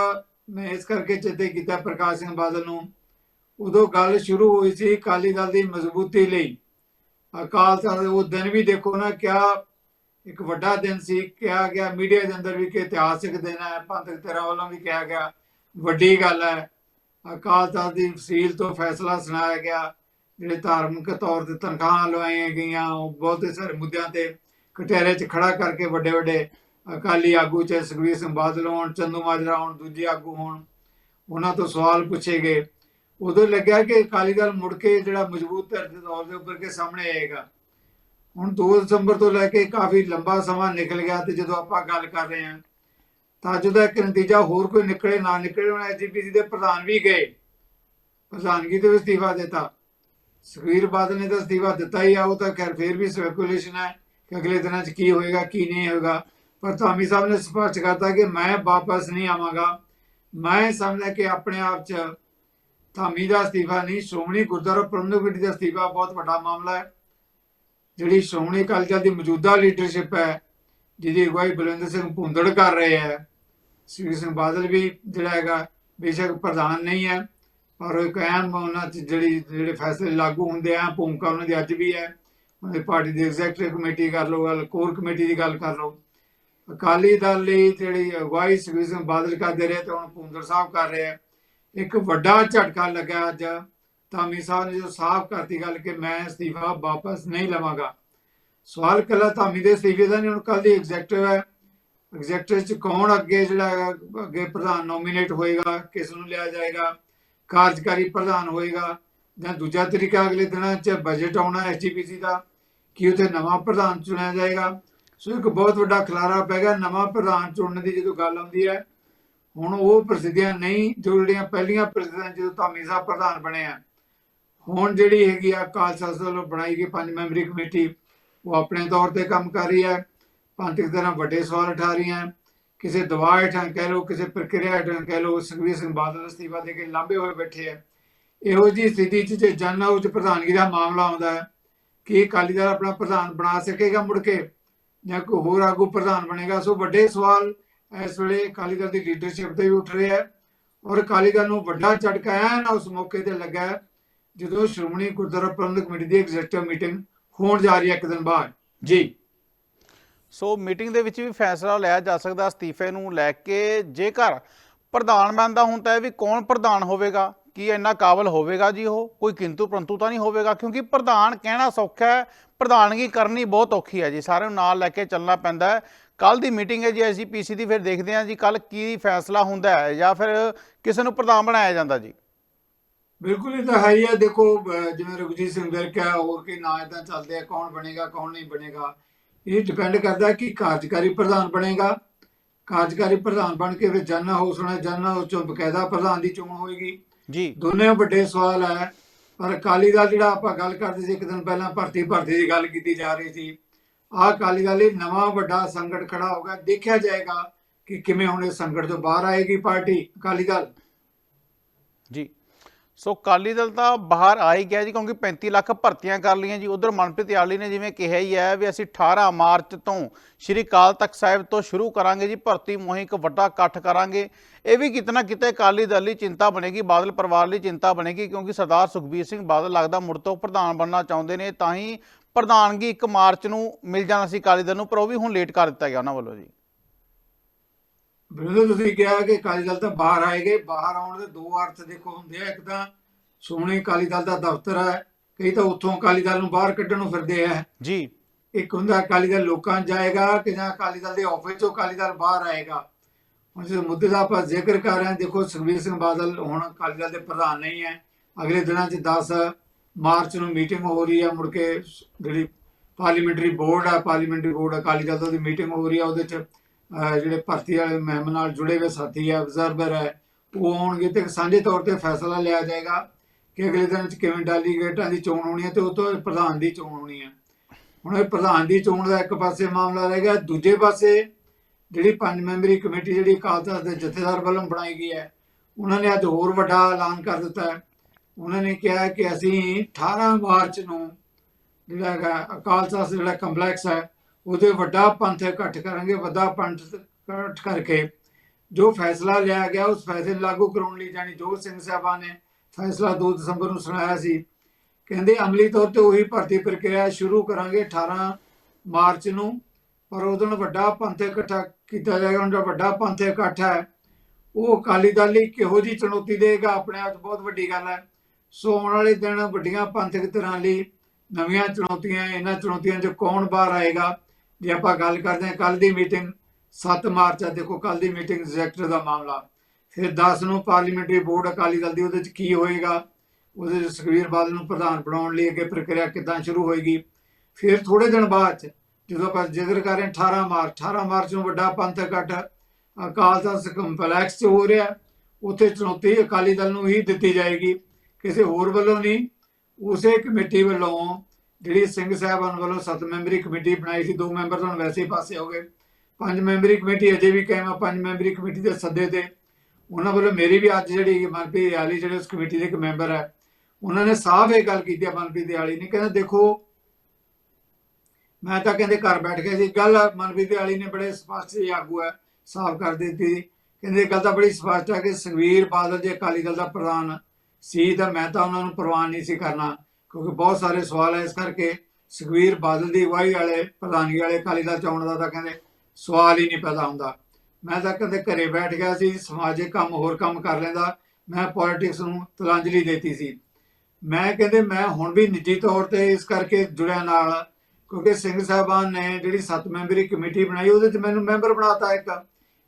ਮੈਂ ਇਸ ਕਰਕੇ ਚੇਤੇ ਕੀਤਾ ਪ੍ਰਕਾਸ਼ ਸਿੰਘ ਬਾਦਲ ਨੂੰ। ਉਦੋਂ ਗੱਲ ਸ਼ੁਰੂ ਹੋਈ ਸੀ ਅਕਾਲੀ ਦਲ ਦੀ ਮਜ਼ਬੂਤੀ ਲਈ। ਅਕਾਲ ਤਖਤ ਉਹ ਦਿਨ ਵੀ ਦੇਖੋ ਨਾ ਕਿਆ ਇੱਕ ਵੱਡਾ ਦਿਨ ਸੀ, ਕਿਹਾ ਗਿਆ, ਮੀਡੀਆ ਦੇ ਅੰਦਰ ਵੀ ਕਿ ਇਤਿਹਾਸਿਕ ਦਿਨ ਹੈ ਪੰਥਕ ਤੇਰਾ ਵੱਲੋਂ ਵੀ ਕਿਹਾ ਗਿਆ, ਵੱਡੀ ਗੱਲ ਹੈ। ਅਕਾਲ ਤਖਤ ਦੀ ਫਸੀਲ ਤੋਂ ਫੈਸਲਾ ਸੁਣਾਇਆ ਗਿਆ, ਜਿਹੜੇ ਧਾਰਮਿਕ ਤੌਰ ਤੇ ਤਨਖਾਹਾਂ ਲਵਾਈਆਂ ਗਈਆਂ, ਉਹ ਬਹੁਤੇ ਸਾਰੇ ਮੁੱਦਿਆਂ ਤੇ ਕਟਹਿਰੇ 'ਚ ਖੜਾ ਕਰਕੇ ਵੱਡੇ ਵੱਡੇ ਅਕਾਲੀ ਆਗੂ ਚਾਹੇ ਸੁਖਬੀਰ ਸਿੰਘ ਬਾਦਲ ਹੋਣ, ਚੰਦੂ ਮਾਜਰਾ ਹੋਣ, ਦੂਜੇ ਆਗੂ ਹੋਣ, ਉਹਨਾਂ ਤੋਂ ਸਵਾਲ ਪੁੱਛੇ ਗਏ। ਉਦੋਂ ਲੱਗਿਆ ਕਿ ਅਕਾਲੀ ਦਲ ਮੁੜ ਕੇ ਜਿਹੜਾ ਮਜ਼ਬੂਤ ਧਿਰ ਦੇ ਤੌਰ ਦੇ ਉੱਪਰ ਕੇ ਸਾਹਮਣੇ ਆਏਗਾ। ਹੁਣ 2 ਦਸੰਬਰ ਤੋਂ ਲੈ ਕੇ ਕਾਫੀ ਲੰਬਾ ਸਮਾਂ ਨਿਕਲ ਗਿਆ ਤੇ ਜਦੋਂ ਆਪਾਂ ਗੱਲ ਕਰ ਰਹੇ ਹਾਂ, ਤਾਂ ਜਦੋਂ ਇੱਕ ਨਤੀਜਾ ਹੋਰ ਕੋਈ ਨਿਕਲੇ ਨਾ ਨਿਕਲੇ, ਹੁਣ ਐਜੀਪੀਸੀ ਦੇ ਪ੍ਰਧਾਨ ਵੀ ਗਏ। ਪ੍ਰਧਾਨਗੀ ਤੋਂ ਅਸਤੀਫਾ ਦਿੱਤਾ। ਸੁਖਬੀਰ ਬਾਦਲ ਨੇ ਤਾਂ ਅਸਤੀਫਾ ਦਿੱਤਾ ਹੀ ਆ, ਉਹ ਤਾਂ ਖੈਰ ਫੇਰ ਵੀ ਸਪੈਕੂਲੇਸ਼ਨ ਹੈ ਕਿ ਅਗਲੇ ਦਿਨਾਂ 'ਚ ਕੀ ਹੋਏਗਾ, ਕੀ ਨਹੀਂ ਹੋਏਗਾ। ਪਰ ਧਾਮੀ ਸਾਹਿਬ ਨੇ ਸਪਸ਼ਟ ਕਰਤਾ ਕਿ ਮੈਂ ਵਾਪਸ ਨਹੀਂ ਆਵਾਂਗਾ। ਮੈਂ ਸਮਝਦਾ ਕਿ ਆਪਣੇ ਆਪ 'ਚ ਧਾਮੀ ਦਾ ਅਸਤੀਫਾ ਨਹੀਂ, ਸ਼੍ਰੋਮਣੀ ਗੁਰਦੁਆਰਾ ਪ੍ਰਬੰਧਕ ਕਮੇਟੀ ਦਾ ਅਸਤੀਫਾ ਬਹੁਤ ਵੱਡਾ ਮਾਮਲਾ ਹੈ। ਜਿਹੜੀ ਸ਼੍ਰੋਮਣੀ ਅਕਾਲੀ ਦਲ ਦੀ ਮੌਜੂਦਾ ਲੀਡਰਸ਼ਿਪ ਹੈ, ਜਿਹਦੀ ਅਗਵਾਈ ਬਲਵਿੰਦਰ ਸਿੰਘ ਭੁੰਦੜ ਕਰ ਰਹੇ ਹੈ, ਸ੍ਰੀ ਸਿੰਘ ਬਾਦਲ ਵੀ ਜਿਹੜਾ ਹੈਗਾ ਬੇਸ਼ੱਕ ਪ੍ਰਧਾਨ ਨਹੀਂ ਹੈ, ਪਰ ਉਹ ਇੱਕ ਅਹਿਮ ਉਹਨਾਂ 'ਚ ਜਿਹੜੀ, ਜਿਹੜੇ ਫੈਸਲੇ ਲਾਗੂ ਹੁੰਦੇ ਆ, ਭੂਮਿਕਾ ਉਹਨਾਂ ਦੀ ਅੱਜ ਵੀ ਹੈ, ਉਹਨਾਂ ਦੀ ਪਾਰਟੀ ਦੀ ਐਗਜ਼ੈਕਟਿਵ ਕਮੇਟੀ ਕਰ ਲਓ, ਗੱਲ ਕੋਰ ਕਮੇਟੀ ਦੀ ਗੱਲ ਕਰ ਲਓ। ਅਕਾਲੀ ਦਲ ਲਈ ਜਿਹੜੀ ਅਗਵਾਈ ਸੁਖਬੀਰ ਸਿੰਘ ਬਾਦਲ ਕਰਦੇ ਰਹੇ ਤੇ ਹੁਣ ਭੁੰਦੜ ਸਾਹਿਬ ਕਰ ਰਹੇ ਆ ਇੱਕ ਵੱਡਾ ਝਟਕਾ ਲੱਗਾ ਅੱਜ ਧਾਮੀ ਸਾਹਿਬ ਨੇ ਜੋ ਸਾਫ਼ ਕਰਤੀ ਗੱਲ ਕਿ ਮੈਂ ਅਸਤੀਫਾ ਵਾਪਸ ਨਹੀਂ ਲਵਾਂਗਾ। ਸਵਾਲ ਕੱਲਾ ਧਾਮੀ ਦੇ ਅਸਤੀਫੇ ਦਾ ਨਹੀਂ, ਹੁਣ ਕੱਲ ਦੀ ਐਗਜ਼ੈਕਟਿਵ ਹੈ। ਐਗਜ਼ੈਕਟਿਵ ਚ ਕੌਣ ਅੱਗੇ ਜਿਹੜਾ ਅੱਗੇ ਪ੍ਰਧਾਨ ਨੋਮੀਨੇਟ ਹੋਏਗਾ, ਕਿਸ ਨੂੰ ਲਿਆ ਜਾਏਗਾ, ਕਾਰਜਕਾਰੀ ਪ੍ਰਧਾਨ ਹੋਏਗਾ, ਜਾਂ ਦੂਜਾ ਤਰੀਕਾ ਅਗਲੇ ਦਿਨਾਂ 'ਚ ਬਜਟ ਆਉਣਾ ਐਸਜੀਪੀਸੀ ਦਾ, ਕਿ ਉੱਥੇ ਨਵਾਂ ਪ੍ਰਧਾਨ ਚੁਣਿਆ ਜਾਏਗਾ। ਸੋ ਇੱਕ ਬਹੁਤ ਵੱਡਾ ਖਲਾਰਾ ਪੈ ਗਿਆ ਨਵਾਂ ਪ੍ਰਧਾਨ ਚੁਣਨ ਦੀ ਜਦੋਂ ਗੱਲ ਆਉਂਦੀ ਹੈ। ਹੁਣ ਉਹ ਪ੍ਰਸਿੱਧੀਆਂ ਨਹੀਂ, ਜੋ ਜਿਹੜੀਆਂ ਪਹਿਲੀਆਂ ਪ੍ਰਸਿੱਧੀਆਂ ਜਦੋਂ ਧਾਮੀ ਸਾਹਿਬ ਪ੍ਰਧਾਨ ਬਣੇ ਆ। ਹੁਣ ਜਿਹੜੀ ਹੈਗੀ ਆ ਅਕਾਲ ਵੱਲੋਂ ਬਣਾਈ ਗਈ ਪੰਜ ਮੈਂਬਰੀ ਕਮੇਟੀ, ਉਹ ਆਪਣੇ ਤੌਰ ਤੇ ਕੰਮ ਕਰ ਰਹੀ ਹੈ। ਪੰਥਕ ਤਰ੍ਹਾਂ ਵੱਡੇ ਸਵਾਲ ਉਠਾ ਰਹੀ ਹੈ। ਕਿਸੇ ਦਬਾਅ ਹੇਠਾਂ ਕਹਿ ਲਓ, ਕਿਸੇ ਪ੍ਰਕਿਰਿਆ ਹੇਠਾਂ ਕਹਿ ਲਓ ਸੁਖਬੀਰ ਸਿੰਘ ਬਾਦਲ ਅਸਤੀਫਾ ਦੇ ਕੇ ਲਾਂਭੇ ਹੋਏ ਬੈਠੇ ਆ ਇਹੋ ਜੀ ਸਥਿਤੀ 'ਚ ਜੇ ਜਨ ਉੱਚ ਪ੍ਰਧਾਨਗੀ ਦਾ ਮਾਮਲਾ ਆਉਂਦਾ ਹੈ, ਕਿ ਅਕਾਲੀ ਦਲ ਆਪਣਾ ਪ੍ਰਧਾਨ ਬਣਾ ਸਕੇਗਾ ਮੁੜ ਕੇ? ਜਾਂ ਕੋਈ ਹੋਰ ਆਗੂ ਪ੍ਰਧਾਨ ਬਣੇਗਾ? ਸੋ ਵੱਡੇ ਸਵਾਲ ਇਸ ਵੇਲੇ ਅਕਾਲੀ ਦਲ ਦੀ ਲੀਡਰਸ਼ਿਪ ਤੇ ਵੀ ਉੱਠ ਰਹੇ ਹੈ। ਔਰ ਅਕਾਲੀ ਦਲ ਨੂੰ ਵੱਡਾ ਝਟਕਾ ਹੈ ਨਾ ਉਸ ਮੌਕੇ ਤੇ ਲੱਗਾ ਜਦੋਂ ਸ਼੍ਰੋਮਣੀ ਗੁਰਦੁਆਰਾ ਪ੍ਰਬੰਧਕ ਕਮੇਟੀ ਦੀ ਐਗਜ਼ੈਕਟਿਵ ਮੀਟਿੰਗ ਹੋਣ ਜਾ ਰਹੀ ਹੈ ਇੱਕ ਦਿਨ ਬਾਅਦ। ਜੀ। ਸੋ ਮੀਟਿੰਗ ਦੇ ਵਿੱਚ ਵੀ ਫੈਸਲਾ ਲਿਆ ਜਾ ਸਕਦਾ ਅਸਤੀਫੇ ਨੂੰ ਲੈ ਕੇ ਜੇਕਰ ਪ੍ਰਧਾਨ ਬਣਦਾ ਹੁਣ ਤਾਂ ਇਹ ਵੀ ਕੌਣ ਪ੍ਰਧਾਨ ਹੋਵੇਗਾ? ਕੀ ਇੰਨਾ ਕਾਬਲ ਹੋਵੇਗਾ ਜੀ ਉਹ? ਕੋਈ ਕਿੰਤੂ ਪਰੰਤੂ ਤਾਂ ਨਹੀਂ ਹੋਵੇਗਾ ਕਿਉਂਕਿ ਪ੍ਰਧਾਨ ਕਹਿਣਾ ਸੌਖਾ ਹੈ ਪ੍ਰਧਾਨਗੀ ਕਰਨੀ ਬਹੁਤ ਔਖੀ ਹੈ ਜੀ ਸਾਰਿਆਂ ਨੂੰ ਨਾਲ ਲੈ ਕੇ ਚੱਲਣਾ ਪੈਂਦਾ ਹੈ। ਕੱਲ ਦੀ ਮੀਟਿੰਗ ਹੈ ਜੀ ਐਸਜੀਪੀਸੀ ਦੀ ਫਿਰ ਦੇਖਦੇ ਹਾਂ ਜੀ ਕੱਲ ਕੀ ਫੈਸਲਾ ਹੁੰਦਾ ਹੈ ਜਾਂ ਫਿਰ ਕਿਸੇ ਨੂੰ ਪ੍ਰਧਾਨ ਬਣਾਇਆ ਜਾਂਦਾ ਜੀ। ਬਿਲਕੁਲ ਇਹ ਤਾਂ ਹੈ ਹੀ ਆ। ਦੇਖੋ ਜਿਵੇਂ ਰਘੁਜੀਤ ਸਿੰਘ ਵਿਰਕ ਹੈ ਹੋਰ ਕੀ ਨਾਂ ਇਦਾਂ ਚੱਲਦੇ ਆ ਕੌਣ ਬਣੇਗਾ ਕੌਣ ਨਹੀਂ ਬਣੇਗਾ। ਇਹ ਡਿਪੈਂਡ ਕਰਦਾ ਕਿ ਕਾਰਜਕਾਰੀ ਪ੍ਰਧਾਨ ਬਣੇਗਾ। ਕਾਰਜਕਾਰੀ ਪ੍ਰਧਾਨ ਬਣ ਕੇ ਫਿਰ ਜਨ ਹਾਊਸ ਹੋਣਾ ਜਨ ਹਾਊਸ ਚੋਂ ਬਕਾਇਦਾ ਪ੍ਰਧਾਨ ਦੀ ਚੋਣ ਹੋਏਗੀ। ਜੀ। ਦੋਨੇ ਵੱਡੇ ਸਵਾਲ ਹੈ ਪਰ ਅਕਾਲੀ ਦਲ ਜਿਹੜਾ ਆਪਾਂ ਗੱਲ ਕਰਦੇ ਸੀ ਇੱਕ ਦਿਨ ਪਹਿਲਾਂ ਭਰਤੀ ਭਰਤੀ ਦੀ ਗੱਲ ਕੀਤੀ ਜਾ ਰਹੀ ਸੀ। ਆਹ ਅਕਾਲੀ ਦਲ ਲਈ ਨਵਾਂ ਵੱਡਾ ਸੰਕਟ ਖੜਾ ਹੋਗਾ ਦੇਖਿਆ ਜਾਏਗਾ ਕਿ ਕਿਵੇਂ ਹੁਣ ਇਸ ਸੰਕਟ ਤੋਂ ਬਾਹਰ ਆਏਗੀ ਪਾਰਟੀ ਅਕਾਲੀ ਦਲ। ਜੀ। ਸੋ ਕਾਲੀ ਦਲ ਤਾਂ ਬਾਹਰ ਆ ਹੀ ਗਿਆ ਜੀ, ਕਿਉਂਕਿ 35 ਲੱਖ ਭਰਤੀਆਂ ਕਰ ਲਈਆਂ ਜੀ। ਉਧਰ ਮਨਪ੍ਰੀਤ ਆਲੀ ਨੇ ਜਿਵੇਂ ਕਿਹਾ ਹੀ ਹੈ ਵੀ ਅਸੀਂ 18 ਮਾਰਚ ਤੋਂ ਸ਼੍ਰੀ ਕਾਲ ਤਖਤ ਸਾਹਿਬ ਤੋਂ ਸ਼ੁਰੂ ਕਰਾਂਗੇ ਜੀ, ਭਰਤੀ ਮੁਹਿੰਮ ਇੱਕ ਵੱਡਾ ਇਕੱਠ ਕਰਾਂਗੇ। ਇਹ ਵੀ ਕਿਤਨਾ ਕਿਤੇ ਕਾਲੀ ਦਲ ਲਈ ਚਿੰਤਾ ਬਣੇਗੀ, ਬਾਦਲ ਪਰਿਵਾਰ ਲਈ ਚਿੰਤਾ ਬਣੇਗੀ, ਕਿਉਂਕਿ ਸਰਦਾਰ ਸੁਖਬੀਰ ਸਿੰਘ ਬਾਦਲ ਲੱਗਦਾ ਮੁੜ ਤੋਂ ਪ੍ਰਧਾਨ ਬਣਨਾ ਚਾਹੁੰਦੇ ਨੇ, ਤਾਂ ਹੀ ਪ੍ਰਧਾਨਗੀ 1 ਮਾਰਚ ਨੂੰ ਮਿਲ ਜਾਣਾ ਸੀ ਕਾਲੀ ਦਲ ਨੂੰ, ਪਰ ਉਹ ਵੀ ਹੁਣ ਲੇਟ ਕਰ ਦਿੱਤਾ ਗਿਆ ਉਹਨਾਂ ਵੱਲੋਂ ਜੀ। ਬਿਲਕੁਲ ਤੁਸੀਂ ਕਿਹਾ ਕਿ ਅਕਾਲੀ ਦਲ ਤਾਂ ਬਾਹਰ ਆਏਗੇ। ਬਾਹਰ ਆਉਣ ਦੇ ਦੋ ਅਰਥ ਦੇਖੋ ਹੁੰਦੇ ਆ। ਇੱਕ ਤਾਂ ਸੋਹਣੇ ਅਕਾਲੀ ਦਲ ਦਾ ਦਫ਼ਤਰ ਹੈ। ਕਈ ਤਾਂ ਉੱਥੋਂ ਅਕਾਲੀ ਦਲ ਨੂੰ ਬਾਹਰ ਕੱਢਣ ਨੂੰ ਫਿਰਦੇ ਆ। ਜੀ। ਇੱਕ ਹੁੰਦਾ ਅਕਾਲੀ ਦਲ ਲੋਕਾਂ ਜਾਏਗਾ ਕਿ ਜਾਂ ਅਕਾਲੀ ਦਲ ਦੇ ਆਫਿਸ ਤੋਂ ਅਕਾਲੀ ਦਲ ਬਾਹਰ ਆਏਗਾ। ਹੁਣ ਜਿਸ ਮੁੱਦੇ ਦਾ ਆਪਾਂ ਜ਼ਿਕਰ ਕਰ ਰਹੇ ਹਾਂ। ਦੇਖੋ ਸੁਖਬੀਰ ਸਿੰਘ ਬਾਦਲ ਹੁਣ ਅਕਾਲੀ ਦਲ ਦੇ ਪ੍ਰਧਾਨ ਨਹੀਂ ਹੈ। ਅਗਲੇ ਦਿਨਾਂ 'ਚ 10 ਮਾਰਚ ਨੂੰ ਮੀਟਿੰਗ ਹੋ ਰਹੀ ਹੈ। ਮੁੜ ਕੇ ਜਿਹੜੀ ਪਾਰਲੀਮੈਂਟਰੀ ਬੋਰਡ ਆ ਪਾਰਲੀਮੈਂਟਰੀ ਬੋਰਡ ਅਕਾਲੀ ਦਲ ਦਾ ਮੀਟਿੰਗ ਹੋ ਰਹੀ ਆ ਉਹਦੇ 'ਚ ਜਿਹੜੇ ਭਰਤੀ ਵਾਲੇ ਮਹਿਮ ਨਾਲ ਜੁੜੇ ਹੋਏ ਸਾਥੀ ਆ ਅਬਜ਼ਰਵਰ ਹੈ ਉਹ ਆਉਣਗੇ ਤੇ ਸਾਂਝੇ ਤੌਰ ਤੇ ਫੈਸਲਾ ਲਿਆ ਜਾਏਗਾ ਕਿ ਅਗਲੇ ਦਿਨ 'ਚ ਕਿਵੇਂ ਡੈਲੀਗੇਟਾਂ ਦੀ ਚੋਣ ਹੋਣੀ ਹੈ ਤੇ ਉਹ ਤੋਂ ਪ੍ਰਧਾਨ ਦੀ ਚੋਣ ਹੋਣੀ ਹੈ ਹੁਣ ਇਹ ਪ੍ਰਧਾਨ ਦੀ ਚੋਣ ਦਾ ਇੱਕ ਪਾਸੇ ਮਾਮਲਾ ਰਹੇਗਾ ਦੂਜੇ ਪਾਸੇ ਜਿਹੜੀ ਪੰਜ ਮੈਂਬਰੀ ਕਮੇਟੀ ਜਿਹੜੀ ਅਕਾਲ ਤਖਤ ਦੇ ਜਥੇਦਾਰ ਵੱਲੋਂ ਬਣਾਈ ਗਈ ਹੈ, ਉਹਨਾਂ ਨੇ ਅੱਜ ਹੋਰ ਵੱਡਾ ਐਲਾਨ ਕਰ ਦਿੱਤਾ ਹੈ। ਉਹਨਾਂ ਨੇ ਕਿਹਾ ਕਿ ਅਸੀਂ 18 ਮਾਰਚ ਨੂੰ ਜਿਹੜਾ ਹੈਗਾ ਅਕਾਲ ਤਖਤ ਜਿਹੜਾ ਕੰਪਲੈਕਸ ਹੈ ਉਹਦੇ ਵੱਡਾ ਪੰਥ ਇਕੱਠ ਕਰਾਂਗੇ, ਵੱਡਾ ਪੰਥ ਇਕੱਠ ਕਰਕੇ ਜੋ ਫੈਸਲਾ ਲਿਆ ਗਿਆ, ਉਸ ਫੈਸਲੇ ਨੂੰ ਲਾਗੂ ਕਰਾਉਣ ਲਈ ਜਾਨੀ ਜੋਤ ਸਿੰਘ ਸਾਹਿਬਾਨ ਨੇ ਫੈਸਲਾ 2 ਦਸੰਬਰ ਨੂੰ ਸੁਣਾਇਆ ਸੀ। ਕਹਿੰਦੇ, ਅਮਲੀ ਤੌਰ ਤੇ ਉਹੀ ਭਰਤੀ ਪ੍ਰਕਿਰਿਆ ਸ਼ੁਰੂ ਕਰਾਂਗੇ 18 ਮਾਰਚ ਨੂੰ, ਪਰ ਉਦੋਂ ਵੱਡਾ ਪੰਥ ਇਕੱਠਾ ਕੀਤਾ ਜਾਏਗਾ ਉਹਨਾਂ ਦਾ ਵੱਡਾ ਪੰਥ ਇਕੱਠ ਹੈ। ਉਹ ਅਕਾਲੀ ਦਲ ਲਈ ਕਿਹੋ ਜੀ ਚੁਣੌਤੀ ਦੇਗਾ ਆਪਣੇ ਆਪ 'ਚ ਬਹੁਤ ਵੱਡੀ ਗੱਲ ਹੈ। ਸੋ ਆਉਣ ਵਾਲੇ ਦਿਨ ਵੱਡੀਆਂ ਪੰਥਕ ਤਰ੍ਹਾਂ ਲਈ ਨਵੀਆਂ ਚੁਣੌਤੀਆਂ, ਇਹਨਾਂ ਚੁਣੌਤੀਆਂ 'ਚ ਕੌਣ ਬਾਹਰ ਆਏਗਾ? ਜੇ ਆਪਾਂ ਗੱਲ ਕਰਦੇ ਹਾਂ ਕੱਲ ਦੀ ਮੀਟਿੰਗ 7 ਮਾਰਚ ਆ, ਦੇਖੋ ਕੱਲ ਦੀ ਮੀਟਿੰਗ ਐਗਜ਼ੈਕਟਰ ਦਾ ਮਾਮਲਾ। ਫਿਰ 10 ਨੂੰ ਪਾਰਲੀਮੈਂਟਰੀ ਬੋਰਡ ਅਕਾਲੀ ਦਲ ਦੀ, ਉਹਦੇ 'ਚ ਕੀ ਹੋਏਗਾ? ਉਹਦੇ 'ਚ ਸੁਖਬੀਰ ਬਾਦਲ ਨੂੰ ਪ੍ਰਧਾਨ ਬਣਾਉਣ ਲਈ ਅੱਗੇ ਪ੍ਰਕਿਰਿਆ ਕਿੱਦਾਂ ਸ਼ੁਰੂ ਹੋਏਗੀ? ਫਿਰ ਥੋੜੇ ਦਿਨ ਬਾਅਦ 'ਚ, ਜਦੋਂ ਆਪਾਂ ਜ਼ਿਕਰ ਕਰ ਰਹੇ ਹਾਂ 18 ਮਾਰਚ 18 ਮਾਰਚ ਨੂੰ ਵੱਡਾ ਪੰਥ ਇਕੱਠ, ਅਕਾਲ ਤਖਤ ਕੰਪਲੈਕਸ 'ਚ ਹੋ ਰਿਹਾ, ਉੱਥੇ ਚੁਣੌਤੀ ਅਕਾਲੀ ਦਲ ਨੂੰ ਹੀ ਦਿੱਤੀ ਜਾਏਗੀ। ਕਿਸੇ ਹੋਰ ਵੱਲੋਂ ਨਹੀਂ, ਉਸੇ ਕਮੇਟੀ ਵੱਲੋਂ ਜਿਹੜੀ ਸਿੰਘ ਸਾਹਿਬਾਨ ਵੱਲੋਂ ਸੱਤ ਮੈਂਬਰੀ ਕਮੇਟੀ ਬਣਾਈ ਸੀ, ਦੋ ਮੈਂਬਰ ਤਾਂ ਵੈਸੇ ਹੀ ਪਾਸੇ ਹੋ ਗਏ। ਪੰਜ ਮੈਂਬਰੀ ਕਮੇਟੀ ਅਜੇ ਵੀ ਕਾਇਮ ਆ, ਪੰਜ ਮੈਂਬਰੀ ਕਮੇਟੀ ਦੇ ਸੱਦੇ ਤੇ। ਉਹਨਾਂ ਵੱਲੋਂ ਮੇਰੀ ਵੀ ਅੱਜ ਜਿਹੜੀ ਮਨਪ੍ਰੀਤ ਦਿਆਲੀ ਜਿਹੜੇ ਉਸ ਕਮੇਟੀ ਦੇ ਇੱਕ ਮੈਂਬਰ ਹੈ ਉਹਨਾਂ ਨੇ ਸਾਫ਼ ਇਹ ਗੱਲ ਕੀਤੀ ਹੈ ਮਨਪ੍ਰੀਤ ਦਿਆਲੀ ਨੇ, ਕਹਿੰਦਾ ਦੇਖੋ, ਮੈਂ ਤਾਂ ਕਹਿੰਦੇ ਘਰ ਬੈਠ ਕੇ ਸੀ। ਗੱਲ ਮਨਪ੍ਰੀਤ ਦਿਆਲੀ ਨੇ ਬੜੇ ਸਪਸ਼ਟ ਜਿਹੀ ਆਗੂ ਹੈ ਸਾਫ਼ ਕਰ ਦਿੱਤੀ। ਕਹਿੰਦੇ ਇਹ ਗੱਲ ਤਾਂ ਬੜੀ ਸਪਸ਼ਟ ਹੈ ਕਿ ਸੁਖਬੀਰ ਬਾਦਲ ਜੇ ਅਕਾਲੀ ਦਲ ਦਾ ਪ੍ਰਧਾਨ ਸੀ, ਤਾਂ ਮੈਂ ਤਾਂ ਉਹਨਾਂ ਨੂੰ ਪ੍ਰਵਾਨ ਨਹੀਂ ਸੀ ਕਰਨਾ। ਕਿਉਂਕਿ ਬਹੁਤ ਸਾਰੇ ਸਵਾਲ ਹੈ ਇਸ ਕਰਕੇ ਸੁਖਬੀਰ ਬਾਦਲ ਦੀ ਅਗਵਾਈ ਵਾਲੇ, ਪ੍ਰਧਾਨਗੀ ਵਾਲੇ ਅਕਾਲੀ ਦਲ ਚੋਣ ਦਾ ਤਾਂ ਕਹਿੰਦੇ ਸਵਾਲ ਹੀ ਨਹੀਂ ਪੈਦਾ ਹੁੰਦਾ। ਮੈਂ ਤਾਂ ਕਦੇ ਘਰੇ ਬੈਠ ਗਿਆ ਸੀ, ਸਮਾਜਿਕ ਕੰਮ ਹੋਰ ਕੰਮ ਕਰ ਲੈਂਦਾ, ਮੈਂ ਪੋਲਿਟਿਕਸ ਨੂੰ ਤਲਾਂਜਲੀ ਦੇਤੀ ਸੀ। ਮੈਂ ਕਹਿੰਦੇ ਮੈਂ ਹੁਣ ਵੀ ਨਿੱਜੀ ਤੌਰ ਤੇ ਇਸ ਕਰਕੇ ਜੁੜਿਆ ਨਾਲ, ਕਿਉਂਕਿ ਸਿੰਘ ਸਾਹਿਬਾਨ ਨੇ ਜਿਹੜੀ ਸੱਤ ਮੈਂਬਰੀ ਕਮੇਟੀ ਬਣਾਈ, ਉਹਦੇ 'ਚ ਮੈਨੂੰ ਮੈਂਬਰ ਬਣਾਤਾ ਇੱਕ।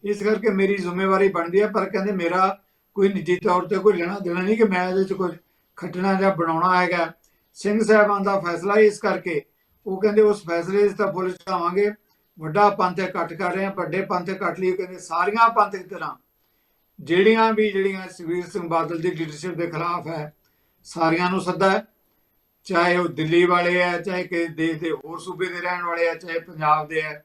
ਇਸ ਕਰਕੇ ਮੇਰੀ ਜ਼ਿੰਮੇਵਾਰੀ ਬਣਦੀ ਹੈ ਪਰ ਕਹਿੰਦੇ ਮੇਰਾ ਕੋਈ ਨਿੱਜੀ ਤੌਰ ਤੇ ਕੋਈ ਲੈਣਾ ਦੇਣਾ ਨਹੀਂ ਕਿ ਮੈਂ ਇਹਦੇ 'ਚ ਕੁਝ ਖੱਟਣਾ ਜਾਂ ਬਣਾਉਣਾ ਹੈਗਾ। ਸਿੰਘ ਸਾਹਿਬਾਨ ਦਾ ਫੈਸਲਾ ਇਸ ਕਰਕੇ। ਉਹ ਕਹਿੰਦੇ ਉਸ ਫੈਸਲੇ 'ਚ ਤਾਂ ਫੁੱਲ ਚੜਾਵਾਂਗੇ ਵੱਡਾ ਪੰਥ ਇਕੱਠ ਕਰ ਰਹੇ ਆ ਵੱਡੇ ਪੰਥ ਇਕੱਠ ਲਈ ਕਹਿੰਦੇ ਸਾਰੀਆਂ ਪੰਥਕ ਤਰ੍ਹਾਂ। ਜਿਹੜੀਆਂ ਵੀ ਜਿਹੜੀਆਂ ਸੁਖਬੀਰ ਸਿੰਘ ਬਾਦਲ ਦੀ ਲੀਡਰਸ਼ਿਪ ਦੇ ਖਿਲਾਫ ਹੈ, ਸਾਰੀਆਂ ਨੂੰ ਸੱਦਾ ਹੈ। ਚਾਹੇ ਉਹ ਦਿੱਲੀ ਵਾਲੇ ਆ ਚਾਹੇ ਕਿ ਦੇਸ਼ ਦੇ ਹੋਰ ਸੂਬੇ ਦੇ ਰਹਿਣ ਵਾਲੇ ਆ ਚਾਹੇ ਪੰਜਾਬ ਦੇ ਆ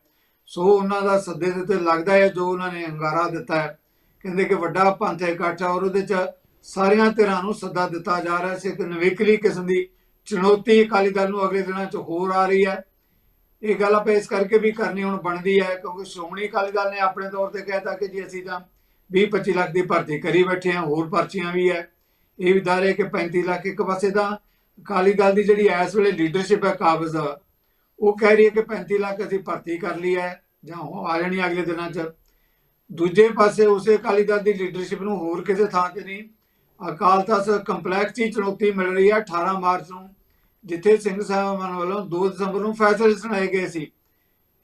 ਸੋ ਉਹਨਾਂ ਦਾ ਸੱਦੇ ਦੇ ਤੇ ਲੱਗਦਾ ਹੈ, ਜੋ ਉਹਨਾਂ ਨੇ ਹੰਗਾਰਾ ਦਿੱਤਾ ਹੈ। ਕਹਿੰਦੇ ਕਿ ਵੱਡਾ ਪੰਥ ਇਕੱਠ ਹੈ ਔਰ ਉਹਦੇ ਚ ਸਾਰੀਆਂ ਧਿਰਾਂ ਨੂੰ ਸੱਦਾ ਦਿੱਤਾ ਜਾ ਰਿਹਾ ਸੀ ਇੱਕ ਨਵੇਕਲੀ ਕਿਸਮ ਦੀ ਚੁਣੌਤੀ ਅਕਾਲੀ ਦਲ ਨੂੰ ਅਗਲੇ ਦਿਨਾਂ ਚ ਹੋਰ ਆ ਰਹੀ ਹੈ। ਇਹ ਗੱਲ ਆਪਾਂ ਇਸ ਕਰਕੇ ਵੀ ਕਰਨੀ ਹੁਣ ਬਣਦੀ ਹੈ ਕਿਉਂਕਿ ਸ਼੍ਰੋਮਣੀ ਅਕਾਲੀ ਦਲ ਨੇ ਆਪਣੇ ਤੌਰ ਤੇ ਕਹਿਤਾ ਕਿ ਜੀ ਅਸੀਂ ਤਾਂ 20 25 ਲੱਖ ਦੀ ਭਰਤੀ ਕਰੀ ਬੈਠੇ ਹਾਂ, ਹੋਰ ਪਰਚੀਆਂ ਵੀ ਹੈ। ਇਹ ਵੀ ਦਾਅਰੇ ਕਿ 35 ਲੱਖ ਇੱਕ ਪਾਸੇ ਤਾਂ ਅਕਾਲੀ ਦਲ ਦੀ ਜਿਹੜੀ ਇਸ ਵੇਲੇ ਲੀਡਰਸ਼ਿਪ ਹੈ ਕਾਬਜ਼ ਉਹ ਕਹਿ ਰਹੀ ਹੈ ਕਿ 35 ਲੱਖ ਅਸੀਂ ਭਰਤੀ ਕਰ ਲਈ ਹੈ ਜਾਂ ਉਹ ਆ ਜਾਣੀ ਅਗਲੇ ਦਿਨਾਂ 'ਚ। ਦੂਜੇ ਪਾਸੇ ਉਸੇ ਅਕਾਲੀ ਦਲ ਦੀ ਲੀਡਰਸ਼ਿਪ ਨੂੰ ਹੋਰ ਕਿਸੇ ਥਾਂ ਤੇ ਨਹੀਂ ਅਕਾਲ ਤਖਤ ਕੰਪਲੈਕਸ ਦੀ ਚੁਣੌਤੀ ਮਿਲ ਰਹੀ ਹੈ 18 ਮਾਰਚ ਨੂੰ, ਜਿੱਥੇ ਸਿੰਘ ਸਾਹਿਬਾਨ ਵੱਲੋਂ 2 ਦਸੰਬਰ ਨੂੰ ਫੈਸਲੇ ਸੁਣਾਏ ਗਏ ਸੀ।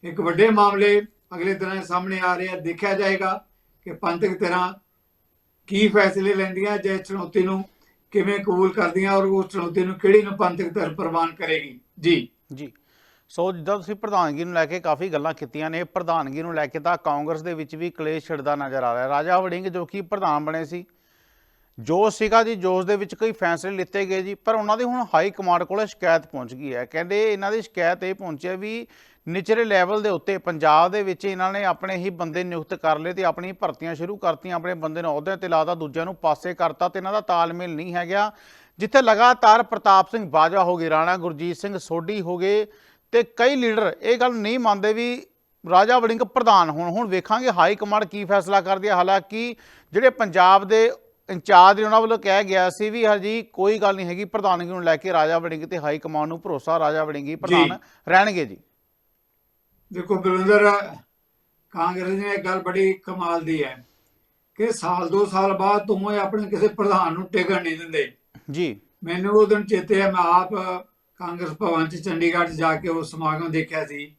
ਇੱਕ ਵੱਡੇ ਮਾਮਲੇ ਅਗਲੇ ਦਿਨਾਂ ਸਾਹਮਣੇ ਆ ਰਹੇ ਆ। ਦੇਖਿਆ ਜਾਏਗਾ ਕਿ ਪੰਥਕ ਤਰ੍ਹਾਂ ਕੀ ਫੈਸਲੇ ਲੈਂਦੀਆਂ ਜੇ ਚੁਣੌਤੀ ਨੂੰ ਕਿਵੇਂ ਕਬੂਲ ਕਰਦੀਆਂ ਔਰ ਉਸ ਚੁਣੌਤੀ ਨੂੰ ਕਿਹੜੀ ਨੂੰ ਪੰਥਕ ਧਿਰ ਪ੍ਰਵਾਨ ਕਰੇਗੀ। ਜੀ। ਜੀ। ਸੋ ਜਿੱਦਾਂ ਤੁਸੀਂ ਪ੍ਰਧਾਨਗੀ ਨੂੰ ਲੈ ਕੇ ਕਾਫੀ ਗੱਲਾਂ ਕੀਤੀਆਂ ਨੇ, ਪ੍ਰਧਾਨਗੀ ਨੂੰ ਲੈ ਕੇ ਤਾਂ ਕਾਂਗਰਸ ਦੇ ਵਿੱਚ ਵੀ ਕਲੇਸ਼ ਛਿੜਦਾ ਨਜ਼ਰ ਆ ਰਿਹਾ। ਰਾਜਾ ਵੜਿੰਗ ਜੋ ਕਿ ਪ੍ਰਧਾਨ ਬਣੇ ਸੀ ਜੋਸ਼ ਸੀਗਾ ਜੀ, ਜੋਸ਼ ਦੇ ਵਿੱਚ ਕਈ ਫੈਸਲੇ ਲਿੱਤੇ ਗਏ ਜੀ, ਪਰ ਉਹਨਾਂ ਦੀ ਹੁਣ ਹਾਈ ਕਮਾਂਡ ਕੋਲ ਸ਼ਿਕਾਇਤ ਪਹੁੰਚ ਗਈ ਹੈ। ਕਹਿੰਦੇ ਇਹਨਾਂ ਦੀ ਸ਼ਿਕਾਇਤ ਇਹ ਪਹੁੰਚਿਆ ਵੀ ਨਿਚਲੇ ਲੈਵਲ ਦੇ ਉੱਤੇ ਪੰਜਾਬ ਦੇ ਵਿੱਚ ਇਹਨਾਂ ਨੇ ਆਪਣੇ ਹੀ ਬੰਦੇ ਨਿਯੁਕਤ ਕਰ ਲਏ ਤੇ ਆਪਣੀ ਭਰਤੀਆਂ ਸ਼ੁਰੂ ਕਰਤੀਆਂ, ਆਪਣੇ ਬੰਦੇ ਨੂੰ ਅਹੁਦਿਆਂ ਤੇ ਲਾਤਾ ਦੂਜਿਆਂ ਨੂੰ ਪਾਸੇ ਕਰਤਾ ਤੇ ਇਹਨਾਂ ਦਾ ਤਾਲਮੇਲ ਨਹੀਂ ਹੈਗਾ। ਜਿੱਥੇ ਲਗਾਤਾਰ ਪ੍ਰਤਾਪ ਸਿੰਘ ਬਾਜਵਾ ਹੋ ਗਏ, ਰਾਣਾ ਗੁਰਜੀਤ ਸਿੰਘ ਸੋਢੀ ਹੋ ਗਏ ਤੇ ਕਈ ਲੀਡਰ ਇਹ ਗੱਲ ਨਹੀਂ ਮੰਨਦੇ ਵੀ ਰਾਜਾ ਵੜਿੰਗ ਪ੍ਰਧਾਨ ਹੁਣ। ਹੁਣ ਵੇਖਾਂਗੇ ਹਾਈ ਕਮਾਂਡ ਕੀ ਫੈਸਲਾ ਕਰਦੀ ਹੈ। ਹਾਲਾਂਕਿ ਜਿਹੜੇ ਪੰਜਾਬ ਦੇ ਇੰਚਾਰਜ ਨੇ ਉਹਨਾਂ ਵੱਲੋਂ ਕਿਹਾ ਗਿਆ ਸੀ ਵੀ ਹਜੀ ਕੋਈ ਗੱਲ ਨਹੀਂ ਹੈਗੀ ਪ੍ਰਧਾਨਗੀ ਨੂੰ ਲੈ ਕੇ ਰਾਜਾ ਵੜਿੰਗ ਤੇ ਹਾਈ ਕਮਾਂਡ ਨੂੰ ਭਰੋਸਾ ਰਾਜਾ ਵੜਿੰਗ ਹੀ ਪ੍ਰਧਾਨ ਰਹਿਣਗੇ ਜੀ। ਦੇਖੋ ਬਲਵਿੰਦਰ ਕਾਂਗਰਸ ਨੇ ਗੱਲ ਬੜੀ ਕਮਾਲ ਦੀ ਹੈ ਕਿ ਸਾਲ ਦੋ ਸਾਲ ਬਾਅਦ ਤੂੰ ਇਹ ਆਪਣੇ ਕਿਸੇ ਪ੍ਰਧਾਨ ਨੂੰ ਟਿਕਣ ਨਹੀਂ ਦਿੰਦੇ। ਜੀ। ਮੈਨੂੰ ਉਹ ਦਿਨ ਚੇਤੇ ਹੈ ਮੈਂ ਆਪ ਕਾਂਗਰਸ ਭਵਨ ਚ ਚੰਡੀਗੜ੍ਹ ਜਾ ਕੇ ਉਹ ਸਮਾਗਮ ਦੇਖਿਆ ਸੀ।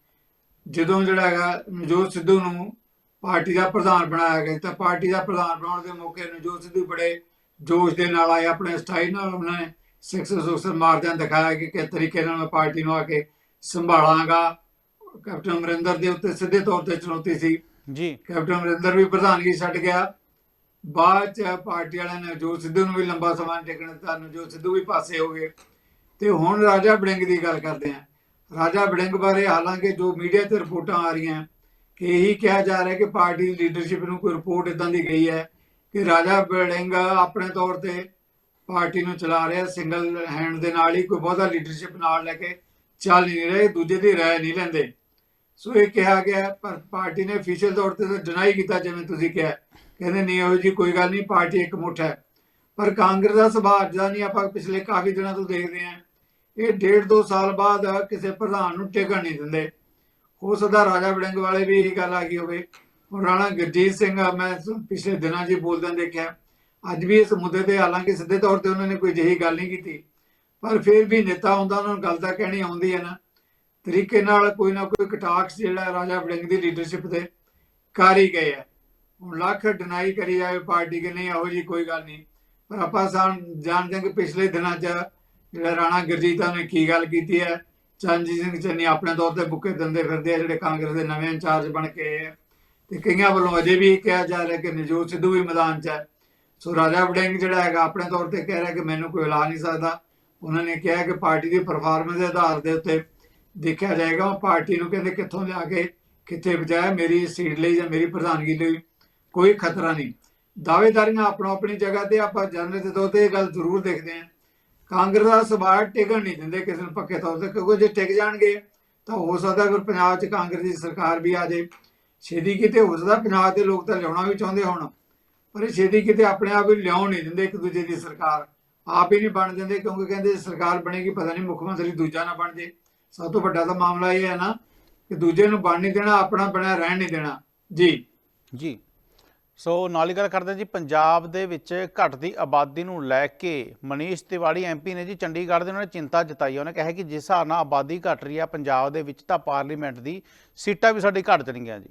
ਜਦੋਂ ਜਿਹੜਾ ਹੈਗਾ ਨਵਜੋਤ ਸਿੱਧੂ ਨੂੰ ਪਾਰਟੀ ਦਾ ਪ੍ਰਧਾਨ ਬਣਾਇਆ ਗਿਆ ਤਾਂ ਪਾਰਟੀ ਦਾ ਪ੍ਰਧਾਨ ਬਣਾਉਣ ਦੇ ਮੌਕੇ ਨਵਜੋਤ ਸਿੱਧੂ ਬੜੇ ਜੋਸ਼ ਦੇ ਨਾਲ ਆਏ। ਆਪਣੇ ਸਟਾਈਲ ਨਾਲ ਉਹਨਾਂ ਨੇ ਸਿਕਸ ਸੁਕਸਰ ਮਾਰਦਿਆਂ ਦਿਖਾਇਆ ਕਿ ਕਿਸ ਤਰੀਕੇ ਨਾਲ ਮੈਂ ਪਾਰਟੀ ਨੂੰ ਆ ਕੇ ਸੰਭਾਲਾਂਗਾ। ਕੈਪਟਨ ਅਮਰਿੰਦਰ ਦੇ ਉੱਤੇ ਸਿੱਧੇ ਤੌਰ ਤੇ ਚੁਣੌਤੀ ਸੀ। ਜੀ। ਕੈਪਟਨ ਅਮਰਿੰਦਰ ਵੀ ਪ੍ਰਧਾਨਗੀ ਛੱਡ ਗਿਆ। ਬਾਅਦ ਚ ਪਾਰਟੀ ਵਾਲਿਆਂ ਨੇ ਜੋ ਸਿੱਧੂ ਨੂੰ ਵੀ ਲੰਬਾ ਸਮਾਂ ਟਿਕਣ ਦਿੱਤਾ। ਜੋ ਸਿੱਧੂ ਵੀ ਪਾਸੇ ਹੋ ਗਏ। ਤੇ ਹੁਣ ਰਾਜਾ ਵੜਿੰਗ ਦੀ ਗੱਲ ਕਰਦੇ ਹਾਂ। ਰਾਜਾ ਵੜਿੰਗ ਬਾਰੇ ਹਾਲਾਂਕਿ ਜੋ ਮੀਡੀਆ ਤੇ ਰਿਪੋਰਟਾਂ ਆ ਰਹੀਆਂ ਇਹੀ ਕਿਹਾ ਜਾ ਰਿਹਾ ਕਿ ਪਾਰਟੀ ਦੀ ਲੀਡਰਸ਼ਿਪ ਨੂੰ ਕੋਈ ਰਿਪੋਰਟ ਇਦਾਂ ਦੀ ਗਈ ਹੈ ਕਿ ਰਾਜਾ ਵੜਿੰਗ ਆਪਣੇ ਤੌਰ ਤੇ ਪਾਰਟੀ ਨੂੰ ਚਲਾ ਰਿਹਾ ਸਿੰਗਲ ਹੈਂਡ ਦੇ ਨਾਲ ਹੀ ਕੋਈ ਬਹੁਤਾ ਲੀਡਰਸ਼ਿਪ ਨਾਲ ਲੈ ਕੇ ਚੱਲ ਨਹੀਂ ਰਹੇ, ਦੂਜੇ ਦੀ ਰਾਏ ਨਹੀਂ ਲੈਂਦੇ। ਸੋ ਇਹ ਕਿਹਾ ਗਿਆ, ਪਰ ਪਾਰਟੀ ਨੇ ਅਫੀਸ਼ੀਅਲ ਤੌਰ ਤੇ ਤਾਂ ਡਿਨਾਈ ਕੀਤਾ ਜਿਵੇਂ ਤੁਸੀਂ ਕਿਹਾ। ਕਹਿੰਦੇ ਨਹੀਂ, ਇਹੋ ਜੀ ਕੋਈ ਗੱਲ ਨਹੀਂ, ਪਾਰਟੀ ਇੱਕ ਮੁੱਠ ਹੈ। ਪਰ ਕਾਂਗਰਸ ਦਾ ਸੁਭਾਅ ਅੱਜ ਨਹੀਂ, ਆਪਾਂ ਪਿਛਲੇ ਕਾਫੀ ਦਿਨਾਂ ਤੋਂ ਦੇਖਦੇ ਆਂ ਇਹ ਡੇਢ ਦੋ ਸਾਲ ਬਾਅਦ ਕਿਸੇ ਪ੍ਰਧਾਨ ਨੂੰ ਟਿਕਣ ਨਹੀਂ ਦਿੰਦੇ। ਹੋ ਸਕਦਾ ਰਾਜਾ ਵੜਿੰਗ ਵਾਲੇ ਵੀ ਇਹੀ ਗੱਲ ਆ ਗਈ ਹੋਵੇ। ਹੁਣ ਰਾਣਾ ਗੁਰਜੀਤ ਸਿੰਘ, ਮੈਂ ਪਿਛਲੇ ਦਿਨਾਂ 'ਚ ਹੀ ਬੋਲਦਿਆਂ ਦੇਖਿਆ। ਅੱਜ ਵੀ ਇਸ ਮੁੱਦੇ ਤੇ ਹਾਲਾਂਕਿ ਸਿੱਧੇ ਤੌਰ ਤੇ ਉਹਨਾਂ ਨੇ ਕੋਈ ਜਿਹੀ ਗੱਲ ਨਹੀਂ ਕੀਤੀ। ਪਰ ਫਿਰ ਵੀ ਨੇਤਾ ਹੁੰਦਾ, ਉਹਨਾਂ ਨੂੰ ਗੱਲ ਤਾਂ ਕਹਿਣੀ ਆਉਂਦੀ ਹੈ ਨਾ। ਤਰੀਕੇ ਨਾਲ ਕੋਈ ਨਾ ਕੋਈ ਕਟਾਕਸ ਜਿਹੜਾ ਰਾਜਾ ਵੜਿੰਗ ਦੀ ਲੀਡਰਸ਼ਿਪ ਤੇ ਕਰ ਹੀ ਗਏ ਆ। ਹੁਣ ਲੱਖ ਡਿਨਾਈ ਕਰੀ ਜਾਵੇ ਪਾਰਟੀ ਕਿ ਨਹੀਂ, ਇਹੋ ਜੀ ਕੋਈ ਗੱਲ ਨਹੀਂ। ਪਰ ਆਪਾਂ ਸਾਨ ਜਾਣਦੇ ਹਾਂ ਕਿ ਪਿਛਲੇ ਦਿਨਾਂ 'ਚ ਜਿਹੜਾ ਰਾਣਾ ਗੁਰਜੀਤਾ ਨੇ ਕੀ ਗੱਲ ਕੀਤੀ ਹੈ। ਚਰਨਜੀਤ ਸਿੰਘ ਚੰਨੀ ਆਪਣੇ ਤੌਰ ਤੇ ਬੁੱਕੇ ਦਿੰਦੇ ਫਿਰਦੇ ਆ, ਜਿਹੜੇ ਕਾਂਗਰਸ ਦੇ ਨਵੇਂ ਇੰਚਾਰਜ ਬਣ ਕੇ ਆਏ ਆ। ਤੇ ਕਈਆਂ ਵੱਲੋਂ ਅਜੇ ਵੀ ਇਹ ਕਿਹਾ ਜਾ ਰਿਹਾ ਕਿ ਨਜੋਤ ਸਿੱਧੂ ਵੀ ਮੈਦਾਨ 'ਚ ਹੈ। ਸੋ ਰਾਜਾ ਵੜਿੰਗ ਜਿਹੜਾ ਹੈਗਾ ਆਪਣੇ ਤੌਰ ਤੇ ਕਹਿ ਰਿਹਾ ਕਿ ਮੈਨੂੰ ਕੋਈ ਹਿਲਾ ਨਹੀਂ ਸਕਦਾ। ਉਹਨਾਂ ਨੇ ਕਿਹਾ ਕਿ ਪਾਰਟੀ ਦੀ ਪਰਫਾਰਮੈਂਸ ਦੇ ਆਧਾਰ ਦੇ ਉੱਤੇ ਦੇਖਿਆ ਜਾਏਗਾ। ਉਹ ਪਾਰਟੀ ਨੂੰ ਕਹਿੰਦੇ ਕਿੱਥੋਂ ਲਿਆ ਕੇ ਕਿੱਥੇ ਪਹੁੰਚਾਇਆ, ਮੇਰੀ ਸੀਟ ਲਈ ਜਾਂ ਮੇਰੀ ਪ੍ਰਧਾਨਗੀ ਲਈ ਕੋਈ ਖਤਰਾ ਨਹੀਂ। ਦਾਅਵੇਦਾਰੀਆਂ ਆਪਣਾ ਆਪਣੀ ਜਗ੍ਹਾ ਤੇ ਆਪਾਂ ਜਨਰਲ ਦੇ ਤੌਰ ਤੇ ਇਹ ਗੱਲ ਜ਼ਰੂਰ ਦੇਖਦੇ ਹਾਂ। ਕਾਂਗਰਸ ਦਾ ਸੁਭਾਅ ਟਿਕਣ ਨਹੀਂ ਦਿੰਦੇ ਕਿਸੇ ਨੂੰ ਪੱਕੇ ਤੌਰ ਤੇ, ਕਿਉਂਕਿ ਜੇ ਟਿਕ ਜਾਣਗੇ, ਤਾਂ ਹੋ ਸਕਦਾ ਫਿਰ ਪੰਜਾਬ 'ਚ ਕਾਂਗਰਸ ਦੀ ਸਰਕਾਰ ਵੀ ਆ ਜਾਏ। ਛੇਤੀ ਕਿਤੇ ਹੋ ਸਕਦਾ ਪੰਜਾਬ ਦੇ ਲੋਕ ਤਾਂ ਲਿਆਉਣਾ ਵੀ ਚਾਹੁੰਦੇ ਹੋਣ, ਪਰ ਇਹ ਛੇਤੀ ਕਿਤੇ ਆਪਣੇ ਆਪ ਹੀ ਲਿਆਉਣ ਨਹੀਂ ਦਿੰਦੇ ਇੱਕ ਦੂਜੇ ਦੀ ਸਰਕਾਰ। ਆਪ ਹੀ ਨਹੀਂ ਬਣ ਦਿੰਦੇ, ਕਿਉਂਕਿ ਕਹਿੰਦੇ ਸਰਕਾਰ ਬਣੇਗੀ, ਪਤਾ ਨਹੀਂ ਮੁੱਖ ਮੰਤਰੀ ਦੂਜਾ ਨਾ ਬਣ ਜੇ। ਸਭ ਤੋਂ ਵੱਡਾ ਤਾਂ ਮਾਮਲਾ ਇਹ ਹੈ ਨਾ ਕਿ ਦੂਜੇ ਨੂੰ ਬਣ ਨਹੀਂ ਦੇਣਾ, ਆਪਣਾ ਬਣਿਆ ਰਹਿਣ ਨਹੀਂ ਦੇਣਾ। ਜੀ। ਜੀ। ਸੋ ਨਾਲ ਹੀ ਗੱਲ ਕਰਦੇ ਜੀ ਪੰਜਾਬ ਦੇ ਵਿੱਚ ਘਟਦੀ ਆਬਾਦੀ ਨੂੰ ਲੈ ਕੇ ਮਨੀਸ਼ ਤਿਵਾੜੀ ਐਮਪੀ ਨੇ ਜੀ ਚੰਡੀਗੜ੍ਹ ਦੇ ਉਹਨਾਂ ਨੇ ਚਿੰਤਾ ਜਤਾਈ। ਉਹਨੇ ਕਿਹਾ ਕਿ ਜਿਸ ਹਿਸਾਬ ਨਾਲ ਆਬਾਦੀ ਘਟ ਰਹੀ ਹੈ ਪੰਜਾਬ ਦੇ ਵਿੱਚ ਤਾਂ ਪਾਰਲੀਮੈਂਟ ਦੀ ਸੀਟਾਂ ਵੀ ਸਾਡੀ ਘਟ ਜਾਣਗੀਆਂ ਜੀ।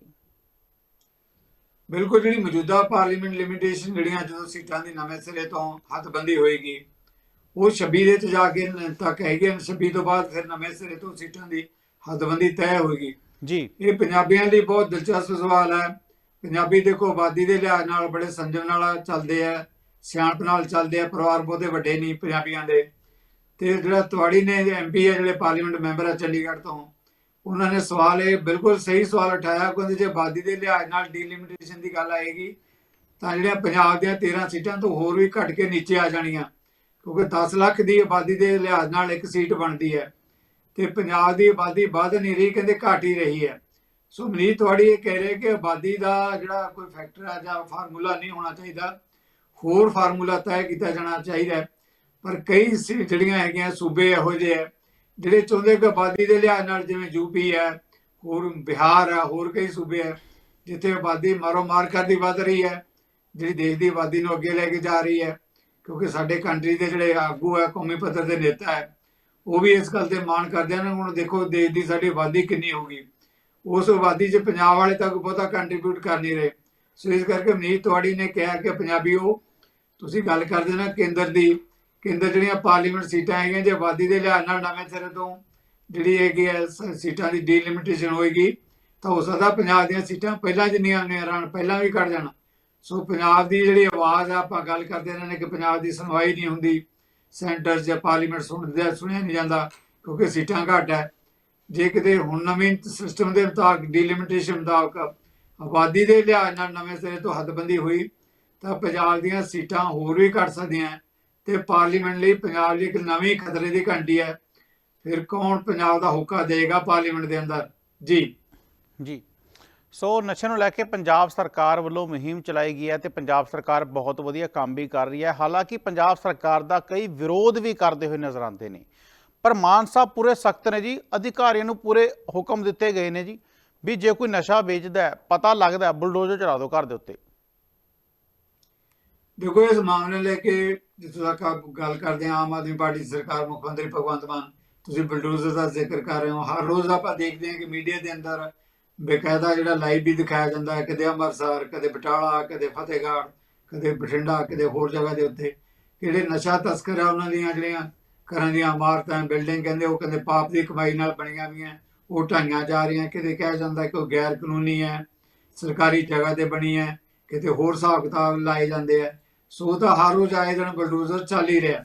ਬਿਲਕੁਲ ਜਿਹੜੀ ਮੌਜੂਦਾ ਪਾਰਲੀਮੈਂਟ ਲਿਮਿਟੇਸ਼ਨ ਜਿਹੜੀਆਂ ਜਦੋਂ ਸੀਟਾਂ ਦੀ ਨਵੇਂ ਸਿਰੇ ਤੋਂ ਹੱਥਬੰਦੀ ਹੋਏਗੀ ਉਹ 26 ਦੇ ਚ ਜਾ ਕੇ ਤੱਕ ਹੈਗੇ 26 ਤੋਂ ਬਾਅਦ ਫਿਰ ਨਵੇਂ ਸਿਰੇ ਤੋਂ ਸੀਟਾਂ ਦੀ ਹੱਦਬੰਦੀ ਤੈਅ ਹੋਏਗੀ। ਜੀ। ਇਹ ਪੰਜਾਬੀਆਂ ਲਈ ਬਹੁਤ ਦਿਲਚਸਪ ਸਵਾਲ ਹੈ। ਪੰਜਾਬੀ ਦੇਖੋ, ਆਬਾਦੀ ਦੇ ਲਿਹਾਜ਼ ਨਾਲ ਬੜੇ ਸੰਜਮ ਨਾਲ ਚੱਲਦੇ ਆ, ਸਿਆਣਪ ਨਾਲ ਚੱਲਦੇ ਆ, ਪਰਿਵਾਰ ਬਹੁਤੇ ਵੱਡੇ ਨਹੀਂ ਪੰਜਾਬੀਆਂ ਦੇ। ਤੇ ਜਿਹੜਾ ਤਵਾੜੀ ਨੇ ਐਮਪੀ ਹੈ ਜਿਹੜੇ ਪਾਰਲੀਮੈਂਟ ਮੈਂਬਰ ਆ ਚੰਡੀਗੜ੍ਹ ਤੋਂ, ਉਹਨਾਂ ਨੇ ਸਵਾਲ ਇਹ ਬਿਲਕੁਲ ਸਹੀ ਸਵਾਲ ਉਠਾਇਆ, ਕਹਿੰਦੇ ਜੇ ਆਬਾਦੀ ਦੇ ਲਿਹਾਜ਼ ਨਾਲ ਡੀਲਿਮਿਟੇਸ਼ਨ ਦੀ ਗੱਲ ਆਏਗੀ, ਤਾਂ ਜਿਹੜੀਆਂ ਪੰਜਾਬ ਦੀਆਂ 13 ਸੀਟਾਂ ਤੋਂ ਹੋਰ ਵੀ ਘਟ ਕੇ ਨੀਚੇ ਆ ਜਾਣੀਆਂ, ਕਿਉਂਕਿ 10 ਲੱਖ ਦੀ ਆਬਾਦੀ ਦੇ ਲਿਹਾਜ਼ ਨਾਲ ਇੱਕ ਸੀਟ ਬਣਦੀ ਹੈ। ਤੇ ਪੰਜਾਬ ਦੀ ਆਬਾਦੀ ਵੱਧ ਨਹੀਂ ਰਹੀ, ਕਹਿੰਦੇ ਘਟ ਹੀ ਰਹੀ ਹੈ। ਸੋ ਮਨੀਤ, ਤੁਹਾਡੀ ਇਹ ਕਹਿ ਰਹੇ ਕਿ ਆਬਾਦੀ ਦਾ ਜਿਹੜਾ ਕੋਈ ਫੈਕਟਰ ਆ ਜਾਂ ਫਾਰਮੂਲਾ ਨਹੀਂ ਹੋਣਾ ਚਾਹੀਦਾ। ਹੋਰ ਫਾਰਮੂਲਾ ਤੈਅ ਕੀਤਾ ਜਾਣਾ ਚਾਹੀਦਾ ਪਰ ਕਈ ਸੀ- ਜਿਹੜੀਆਂ ਹੈਗੀਆਂ ਸੂਬੇ ਇਹੋ ਜਿਹੇ ਆ ਜਿਹੜੇ ਚਾਹੁੰਦੇ ਕਿ ਆਬਾਦੀ ਦੇ ਲਿਹਾਜ਼ ਨਾਲ ਜਿਵੇਂ ਯੂਪੀ ਹੈ, ਹੋਰ ਬਿਹਾਰ ਹੈ, ਹੋਰ ਕਈ ਸੂਬੇ ਹੈ, ਜਿੱਥੇ ਆਬਾਦੀ ਮਾਰੋ ਮਾਰ ਕਰਦੀ ਵੱਧ ਰਹੀ ਹੈ, ਜਿਹੜੀ ਦੇਸ਼ ਦੀ ਆਬਾਦੀ ਨੂੰ ਅੱਗੇ ਲੈ ਕੇ ਜਾ ਰਹੀ ਹੈ, ਕਿਉਂਕਿ ਸਾਡੇ ਕੰਟਰੀ ਦੇ ਜਿਹੜੇ ਆਗੂ ਹੈ, ਕੌਮੀ ਪੱਧਰ ਦੇ ਨੇਤਾ ਹੈ, ਉਹ ਵੀ ਇਸ ਗੱਲ ਤੇ ਮਾਣ ਕਰਦੇ ਹਨ। ਹੁਣ ਦੇਖੋ, ਦੇਸ਼ ਦੀ ਸਾਡੀ ਆਬਾਦੀ ਕਿੰਨੀ ਹੋਗੀ ਉਸ ਆਬਾਦੀ 'ਚ ਪੰਜਾਬ ਵਾਲੇ ਤੱਕ ਬਹੁਤਾ ਕੰਟਰੀਬਿਊਟ ਕਰ ਨਹੀਂ ਰਹੇ। ਸੋ ਇਸ ਕਰਕੇ ਮਨੀਤ ਤੁਹਾਡੀ ਨੇ ਕਿਹਾ ਕਿ ਪੰਜਾਬੀਓ, ਤੁਸੀਂ ਗੱਲ ਕਰਦੇ ਨਾ ਕੇਂਦਰ ਦੀ, ਕੇਂਦਰ ਜਿਹੜੀਆਂ ਪਾਰਲੀਮੈਂਟ ਸੀਟਾਂ ਹੈਗੀਆਂ, ਜੇ ਆਬਾਦੀ ਦੇ ਲਿਹਾਜ਼ ਨਾਲ ਨਵੇਂ ਸਿਰੇ ਤੋਂ ਜਿਹੜੀ ਹੈਗੀ ਹੈ ਸ- ਸੀਟਾਂ ਦੀ ਡੀਲਿਮਿਟੇਸ਼ਨ ਹੋਏਗੀ, ਤਾਂ ਹੋ ਸਕਦਾ ਪੰਜਾਬ ਦੀਆਂ ਸੀਟਾਂ ਪਹਿਲਾਂ ਜਿੰਨੀਆਂ ਨੇ ਰਨ ਪਹਿਲਾਂ ਵੀ ਕੱਢ ਜਾਣ। ਸੋ ਪੰਜਾਬ ਦੀ ਜਿਹੜੀ ਆਵਾਜ਼ ਆ, ਆਪਾਂ ਗੱਲ ਕਰਦੇ ਇਹਨਾਂ ਨੇ ਕਿ ਪੰਜਾਬ ਦੀ ਸੁਣਵਾਈ ਨਹੀਂ ਹੁੰਦੀ। ਸੈਂਟਰ 'ਚ ਪਾਰਲੀਮੈਂਟ ਸੁਣਦੇ ਸੁਣਿਆ ਨਹੀਂ ਜਾਂਦਾ, ਕਿਉਂਕਿ ਸੀਟਾਂ ਘੱਟ ਹੈ। ਜੇ ਕਿਤੇ ਹੁਣ ਨਵੀਂ ਸਿਸਟਮ ਦੇ ਮੁਤਾਬਕ ਡੀਲਿਮਿਟੇਸ਼ਨ ਮੁਤਾਬਕ ਆਬਾਦੀ ਦੇ ਲਿਹਾਜ਼ ਨਾਲ ਨਵੇਂ ਸਿਰੇ ਤੋਂ ਹੱਦਬੰਦੀ ਹੋਈ, ਤਾਂ ਪੰਜਾਬ ਦੀਆਂ ਸੀਟਾਂ ਹੋਰ ਵੀ ਘਟ ਸਕਦੀਆਂ ਤੇ ਪਾਰਲੀਮੈਂਟ ਲਈ ਪੰਜਾਬ ਲਈ ਇੱਕ ਨਵੀਂ ਖਤਰੇ ਦੀ ਘੰਟੀ ਹੈ। ਫਿਰ ਕੌਣ ਪੰਜਾਬ ਦਾ ਹੋਕਾ ਦੇਗਾ ਪਾਰਲੀਮੈਂਟ ਦੇ ਅੰਦਰ? ਜੀ। ਜੀ। ਸੋ ਨਸ਼ੇ ਨੂੰ ਲੈ ਕੇ ਪੰਜਾਬ ਸਰਕਾਰ ਵੱਲੋਂ ਮੁਹਿੰਮ ਚਲਾਈ ਗਈ ਹੈ ਤੇ ਪੰਜਾਬ ਸਰਕਾਰ ਬਹੁਤ ਵਧੀਆ ਕੰਮ ਵੀ ਕਰ ਰਹੀ ਹੈ। ਹਾਲਾਂਕਿ ਪੰਜਾਬ ਸਰਕਾਰ ਦਾ ਕਈ ਵਿਰੋਧ ਵੀ ਕਰਦੇ ਹੋਏ ਨਜ਼ਰ ਆਉਂਦੇ ਨੇ। ਪਰ ਮਾਨ ਸਾਹਿਬ ਪੂਰੇ ਸਖਤ ਨੇ ਜੀ ਅਧਿਕਾਰੀਆਂ ਨੂੰ ਪੂਰੇ ਹੁਕਮ ਦਿੱਤੇ ਗਏ ਨੇ ਜੀ ਵੀ ਜੇ ਕੋਈ ਨਸ਼ਾ ਵੇਚਦਾ ਹੈ ਪਤਾ ਲੱਗਦਾ ਹੈ, ਬੁਲਡੋਜ਼ਰ ਚਲਾ ਦਿਓ ਘਰ ਦੇ ਉੱਤੇ। ਦੇਖੋ ਇਸ ਮਾਮਲੇ ਲੈ ਕੇ ਜਿੱਥੋਂ ਤੱਕ ਗੱਲ ਕਰਦੇ ਹਾਂ ਆਮ ਆਦਮੀ ਪਾਰਟੀ ਸਰਕਾਰ ਮੁੱਖ ਮੰਤਰੀ ਭਗਵੰਤ ਮਾਨ ਤੁਸੀਂ ਬਲਡੋਜ਼ਰ ਦਾ ਜ਼ਿਕਰ ਕਰ ਰਹੇ ਹੋ। ਹਰ ਰੋਜ਼ ਆਪਾਂ ਦੇਖਦੇ ਹਾਂ ਕਿ ਮੀਡੀਆ ਦੇ ਅੰਦਰ ਬਕਾਇਦਾ ਜਿਹੜਾ ਲਾਈਵ ਵੀ ਦਿਖਾਇਆ ਜਾਂਦਾ ਹੈ ਕਦੇ ਅੰਮ੍ਰਿਤਸਰ ਕਦੇ ਬਟਾਲਾ ਕਦੇ ਫਤਿਹਗੜ੍ਹ ਕਦੇ ਬਠਿੰਡਾ ਕਦੇ ਹੋਰ ਜਗ੍ਹਾ ਦੇ ਉੱਤੇ। ਕਿਹੜੇ ਨਸ਼ਾ ਤਸਕਰ ਆ ਉਹਨਾਂ ਦੀਆਂ ਜਿਹੜੀਆਂ ਘਰਾਂ ਦੀਆਂ ਇਮਾਰਤਾਂ ਬਿਲਡਿੰਗ ਕਹਿੰਦੇ ਉਹ ਕਹਿੰਦੇ ਪਾਪ ਦੀ ਕਮਾਈ ਨਾਲ ਬਣੀਆਂ ਵੀਆਂ ਉਹ ਢਾਈਆਂ ਜਾ ਰਹੀਆਂ, ਕਿਤੇ ਕਿਹਾ ਜਾਂਦਾ ਕਿ ਉਹ ਗੈਰ ਕਾਨੂੰਨੀ ਹੈ, ਸਰਕਾਰੀ ਜਗ੍ਹਾ ਤੇ ਬਣੀ ਹੈ, ਕਿਤੇ ਹੋਰ ਹਿਸਾਬ ਕਿਤਾਬ ਲਾਏ ਜਾਂਦੇ ਆ। ਸੋ ਤਾਂ ਹਰ ਰੋਜ਼ ਆਏ ਦਿਨ ਬਲਡੋਜ਼ਰ ਚੱਲ ਹੀ ਰਿਹਾ।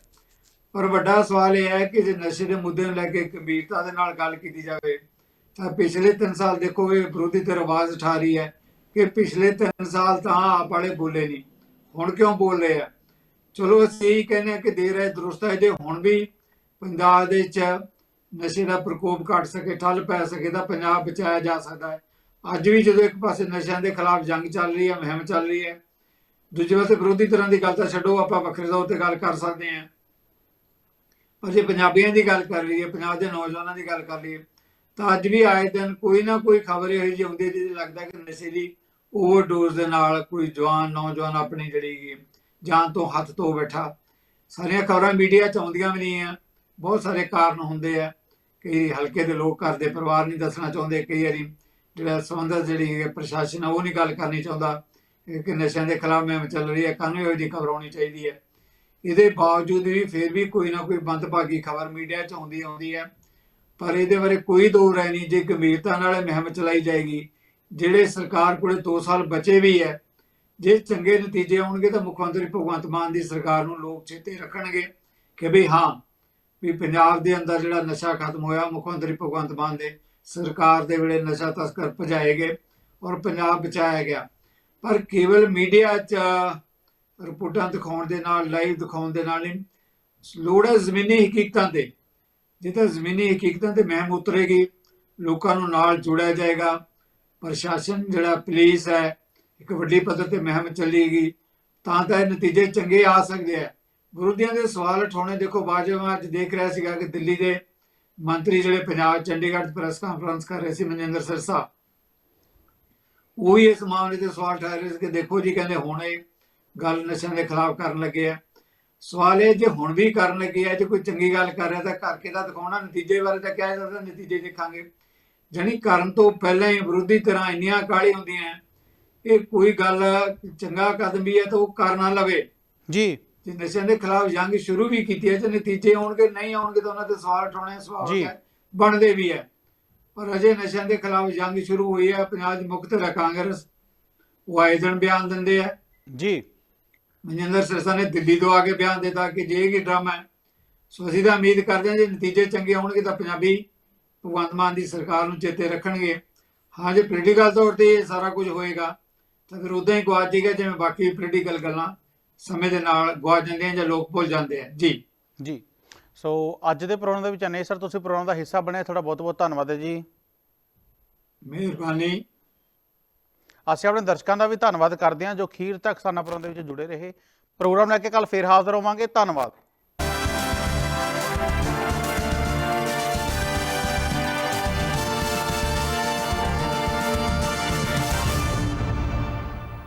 ਪਰ ਵੱਡਾ ਸਵਾਲ ਇਹ ਹੈ ਕਿ ਜੇ ਨਸ਼ੇ ਦੇ ਮੁੱਦੇ ਨੂੰ ਲੈ ਕੇ ਗੰਭੀਰਤਾ ਦੇ ਨਾਲ ਗੱਲ ਕੀਤੀ ਜਾਵੇ, ਤਾਂ ਪਿਛਲੇ 3 ਸਾਲ ਦੇਖੋ ਇਹ ਵਿਰੋਧੀ ਧਿਰ ਆਵਾਜ਼ ਉਠਾ ਰਹੀ ਹੈ ਕਿ ਪਿਛਲੇ 3 ਸਾਲ ਤਾਂ ਆਪ ਵਾਲੇ ਬੋਲੇ ਨਹੀਂ, ਹੁਣ ਕਿਉਂ ਬੋਲ ਰਹੇ ਆ? ਚਲੋ ਅਸੀਂ ਇਹੀ ਕਹਿੰਦੇ ਹਾਂ ਕਿ ਦੇਰ ਹੈ ਦਰੁਸਤ ਹੈ, ਜੇ ਹੁਣ ਵੀ ਪੰਜਾਬ ਦੇ ਵਿੱਚ ਨਸ਼ੇ ਦਾ ਪ੍ਰਕੋਪ ਘਟ ਸਕੇ, ਠੱਲ ਪੈ ਸਕੇ ਤਾਂ ਪੰਜਾਬ ਬਚਾਇਆ ਜਾ ਸਕਦਾ ਹੈ। ਅੱਜ ਵੀ ਜਦੋਂ ਇੱਕ ਪਾਸੇ ਨਸ਼ਿਆਂ ਦੇ ਖਿਲਾਫ ਜੰਗ ਚੱਲ ਰਹੀ ਹੈ, ਮੁਹਿੰਮ ਚੱਲ ਰਹੀ ਹੈ, ਦੂਜੇ ਪਾਸੇ ਵਿਰੋਧੀ ਤਰ੍ਹਾਂ ਦੀ ਗੱਲ ਤਾਂ ਛੱਡੋ, ਆਪਾਂ ਵੱਖਰੇ ਤੌਰ ਤੇ ਗੱਲ ਕਰ ਸਕਦੇ ਹਾਂ। ਪਰ ਜੇ ਪੰਜਾਬੀਆਂ ਦੀ ਗੱਲ ਕਰ ਲਈਏ, ਪੰਜਾਬ ਦੇ ਨੌਜਵਾਨਾਂ ਦੀ ਗੱਲ ਕਰ ਲਈਏ, ਤਾਂ ਅੱਜ ਵੀ ਆਏ ਦਿਨ ਕੋਈ ਨਾ ਕੋਈ ਖਬਰ ਇਹੋ ਜਿਹੀ ਆਉਂਦੀ ਹੈ ਜਿਹਦੇ ਲੱਗਦਾ ਕਿ ਨਸ਼ੇ ਦੀ ਓਵਰਡੋਜ਼ ਦੇ ਨਾਲ ਕੋਈ ਜਵਾਨ, ਨੌਜਵਾਨ ਆਪਣੀ ਜਿਹੜੀ ਜਾਣ ਤੋਂ ਹੱਥ ਧੋ ਬੈਠਾ। ਸਾਰੀਆਂ ਖਬਰਾਂ ਮੀਡੀਆ ਚ ਆਉਂਦੀਆਂ ਵੀ ਨਹੀਂ ਆ। ਬਹੁਤ ਸਾਰੇ ਕਾਰਨ ਹੁੰਦੇ ਆ। ਕਈ ਹਲਕੇ ਦੇ ਲੋਕ ਘਰ ਦੇ ਪਰਿਵਾਰ ਨਹੀਂ ਦੱਸਣਾ ਚਾਹੁੰਦੇ, ਕਈ ਵਾਰੀ ਜਿਹੜਾ ਸੰਬੰਧਤ ਜਿਹੜੀ ਹੈ ਪ੍ਰਸ਼ਾਸਨ ਆ, ਉਹ ਨਹੀਂ ਗੱਲ ਕਰਨੀ ਚਾਹੁੰਦਾ। ਕਿ ਨਸ਼ਿਆਂ ਦੇ ਖਿਲਾਫ ਮੁਹਿੰਮ ਚੱਲ ਰਹੀ ਹੈ ਕਾਨੂੰਨੀ ਇਹੋ ਜਿਹੀ ਖਬਰ ਆਉਣੀ ਚਾਹੀਦੀ ਹੈ ਇਹਦੇ ਬਾਵਜੂਦ ਵੀ ਫਿਰ ਵੀ ਕੋਈ ਨਾ ਕੋਈ ਬੰਦਭਾਗੀ ਖਬਰ ਮੀਡੀਆ 'ਚ ਆਉਂਦੀ ਆਉਂਦੀ ਹੈ ਪਰ ਇਹਦੇ ਬਾਰੇ ਕੋਈ ਦੋ ਰਾਏ ਨਹੀਂ। ਜੇ ਗੰਭੀਰਤਾ ਨਾਲ ਇਹ ਮੁਹਿੰਮ ਚਲਾਈ ਜਾਏਗੀ, ਜਿਹੜੇ ਸਰਕਾਰ ਕੋਲੇ 2 ਸਾਲ ਬਚੇ ਵੀ ਹੈ ਜੇ ਚੰਗੇ ਨਤੀਜੇ ਆਉਣਗੇ ਤਾਂ ਮੁੱਖ ਮੰਤਰੀ ਭਗਵੰਤ ਮਾਨ ਦੀ ਸਰਕਾਰ ਨੂੰ ਲੋਕ ਚੇਤੇ ਰੱਖਣਗੇ ਕਿ ਵੀ ਹਾਂ, ਵੀ ਪੰਜਾਬ ਦੇ ਅੰਦਰ ਜਿਹੜਾ ਨਸ਼ਾ ਖਤਮ ਹੋਇਆ, ਮੁੱਖ ਮੰਤਰੀ ਭਗਵੰਤ ਮਾਨ ਦੇ ਸਰਕਾਰ ਦੇ ਵੇਲੇ ਨਸ਼ਾ ਤਸਕਰ ਭਜਾਏ ਗਏ ਔਰ ਪੰਜਾਬ ਬਚਾਇਆ ਗਿਆ। ਪਰ ਕੇਵਲ ਮੀਡੀਆ 'ਚ ਰਿਪੋਰਟਾਂ ਦਿਖਾਉਣ ਦੇ ਨਾਲ, ਲਾਈਵ ਦਿਖਾਉਣ ਦੇ ਨਾਲ ਨਹੀਂ, ਲੋੜ ਹੈ ਜ਼ਮੀਨੀ ਹਕੀਕਤਾਂ ਤੇ। ਜੇ ਤਾਂ ਜ਼ਮੀਨੀ ਹਕੀਕਤਾਂ ਤੇ ਮਹਿਮ ਉਤਰੇਗੀ, ਲੋਕਾਂ ਨੂੰ ਨਾਲ ਜੋੜਿਆ ਜਾਏਗਾ। ਪ੍ਰਸ਼ਾਸਨ ਜਿਹੜਾ ਪੁਲਿਸ ਹੈ ਇੱਕ ਵੱਡੀ ਪੱਧਰ ਤੇ ਮਹਿਮ ਚੱਲੇਗੀ, ਤਾਂ ਤਾਂ ਇਹ ਨਤੀਜੇ ਚੰਗੇ ਆ ਸਕਦੇ ਆ। ਵਿਰੋਧੀਆਂ ਦੇ ਸਵਾਲ ਉਠਾਉਣੇ, ਦੇਖੋ, ਬਾਜਵਾ ਅੱਜ ਦੇਖ ਰਿਹਾ ਸੀਗਾ ਕਿ ਦਿੱਲੀ ਦੇ ਮੰਤਰੀ ਜਿਹੜੇ ਪੰਜਾਬ, ਚੰਡੀਗੜ੍ਹ ਪ੍ਰੈਸ ਕਾਨਫਰੰਸ ਕਰ ਰਹੇ ਸੀ ਮਨਜਿੰਦਰ ਸਿਰਸਾ। ਉਹ ਵੀ ਇਸ ਮਾਮਲੇ ਤੇ ਸਵਾਲ ਉਠਾ ਰਹੇ ਸੀ ਕਿ ਦੇਖੋ ਜੀ, ਕਹਿੰਦੇ ਹੁਣ ਇਹ ਗੱਲ ਨਸ਼ਿਆਂ ਦੇ ਖਿਲਾਫ ਕਰਨ ਲੱਗੇ ਆ। ਸਵਾਲ ਇਹ, ਜੇ ਹੁਣ ਵੀ ਕਰਨ ਲੱਗੇ ਆ, ਜੇ ਕੋਈ ਚੰਗੀ ਗੱਲ ਕਰ ਰਿਹਾ, ਤਾਂ ਕਰਕੇ ਤਾਂ ਦਿਖਾਉਣਾ? ਨਤੀਜੇ ਬਾਰੇ ਤਾਂ ਕਿਹਾ ਜਾਂਦਾ, ਨਤੀਜੇ ਦੇਖਾਂਗੇ। ਜਾਣੀ ਕਰਨ ਤੋਂ ਪਹਿਲਾਂ ਹੀ ਵਿਰੋਧੀ ਤਰ੍ਹਾਂ ਇੰਨੀਆਂ ਕਾਹਲੀ ਹੁੰਦੀਆਂ ਇਹ ਕੋਈ ਗੱਲ ਚੰਗਾ ਕਦਮ ਵੀ ਹੈ ਤਾਂ ਉਹ ਕਰ ਨਾ ਲਵੇ। ਜੀ। ਜੇ ਨਸ਼ਿਆਂ ਦੇ ਖਿਲਾਫ ਜੰਗ ਸ਼ੁਰੂ ਵੀ ਕੀਤੀ ਹੈ ਤੇ ਨਤੀਜੇ ਆਉਣਗੇ ਨਹੀਂ ਆਉਣਗੇ ਤਾਂ ਉਹਨਾਂ ਤੇ ਸਵਾਲ ਉਠਾਉਣੇ ਸਵਾਲ। ਹੈ, ਬਣਦੇ ਵੀ ਹੈ। ਪਰ ਅਜੇ ਨਸ਼ਿਆਂ ਦੇ ਖਿਲਾਫ ਜੰਗ ਸ਼ੁਰੂ ਹੋਈ ਹੈ ਪੰਜਾਬ ਦੀ ਮੁਕਤ ਹੈ ਕਾਂਗਰਸ। ਉਹ ਆਏ ਦਿਨ ਬਿਆਨ ਦਿੰਦੇ ਆ ਜੀ। ਮਨਜਿੰਦਰ ਸਿਰਸਾ ਨੇ ਦਿੱਲੀ ਤੋਂ ਆ ਕੇ ਬਿਆਨ ਦਿੱਤਾ ਕਿ ਜੇ ਇਹ ਕੀ ਡਰਾਮਾ ਹੈ ਸੋ ਅਸੀਂ ਤਾਂ ਉਮੀਦ ਕਰਦੇ ਹਾਂ ਜੇ ਨਤੀਜੇ ਚੰਗੇ ਆਉਣਗੇ ਤਾਂ ਪੰਜਾਬੀ ਭਗਵੰਤ ਮਾਨ ਦੀ ਸਰਕਾਰ ਨੂੰ ਚੇਤੇ ਰੱਖਣਗੇ। ਹਾਂ ਜੇ ਪੋਲੀਟੀਕਲ ਤੌਰ ਤੇ ਇਹ ਸਾਰਾ ਕੁਝ ਹੋਏਗਾ ਤਾਂ ਫਿਰ ਉਦਾਂ ਹੀ ਗਵਾਚ ਜਾਏਗਾ ਜਿਵੇਂ ਬਾਕੀ ਪੋਲੀਟੀਕਲ ਗੱਲਾਂ ਸਮੇਂ ਦੇ ਨਾਲ ਗਵਾਚ ਜਾਂਦੀਆਂ ਜਾਂ ਲੋਕ ਭੁੱਲ ਜਾਂਦੇ ਆ। ਜੀ। ਜੀ। ਸੋ ਅੱਜ ਦੇ ਪ੍ਰੋਗਰਾਮ ਦੇ ਵਿੱਚ ਨਹੀਂ ਸਰ। ਤੁਸੀਂ ਪ੍ਰੋਗਰਾਮ ਦਾ ਹਿੱਸਾ ਬਣੇ ਤੁਹਾਡਾ ਬਹੁਤ ਬਹੁਤ ਧੰਨਵਾਦ ਹੈ ਜੀ। ਮਿਹਰਬਾਨੀ। ਅਸੀਂ ਆਪਣੇ ਦਰਸ਼ਕਾਂ ਦਾ ਵੀ ਧੰਨਵਾਦ ਕਰਦੇ ਹਾਂ ਜੋ ਖੀਰ ਤੱਕ ਸਾਡਾ ਪ੍ਰੋਗਰਾਮ ਦੇ ਵਿੱਚ ਜੁੜੇ ਰਹੇ। ਪ੍ਰੋਗਰਾਮ ਲੈ ਕੇ ਕੱਲ ਫੇਰ ਹਾਜ਼ਰ ਹੋਵਾਂਗੇ। ਧੰਨਵਾਦ।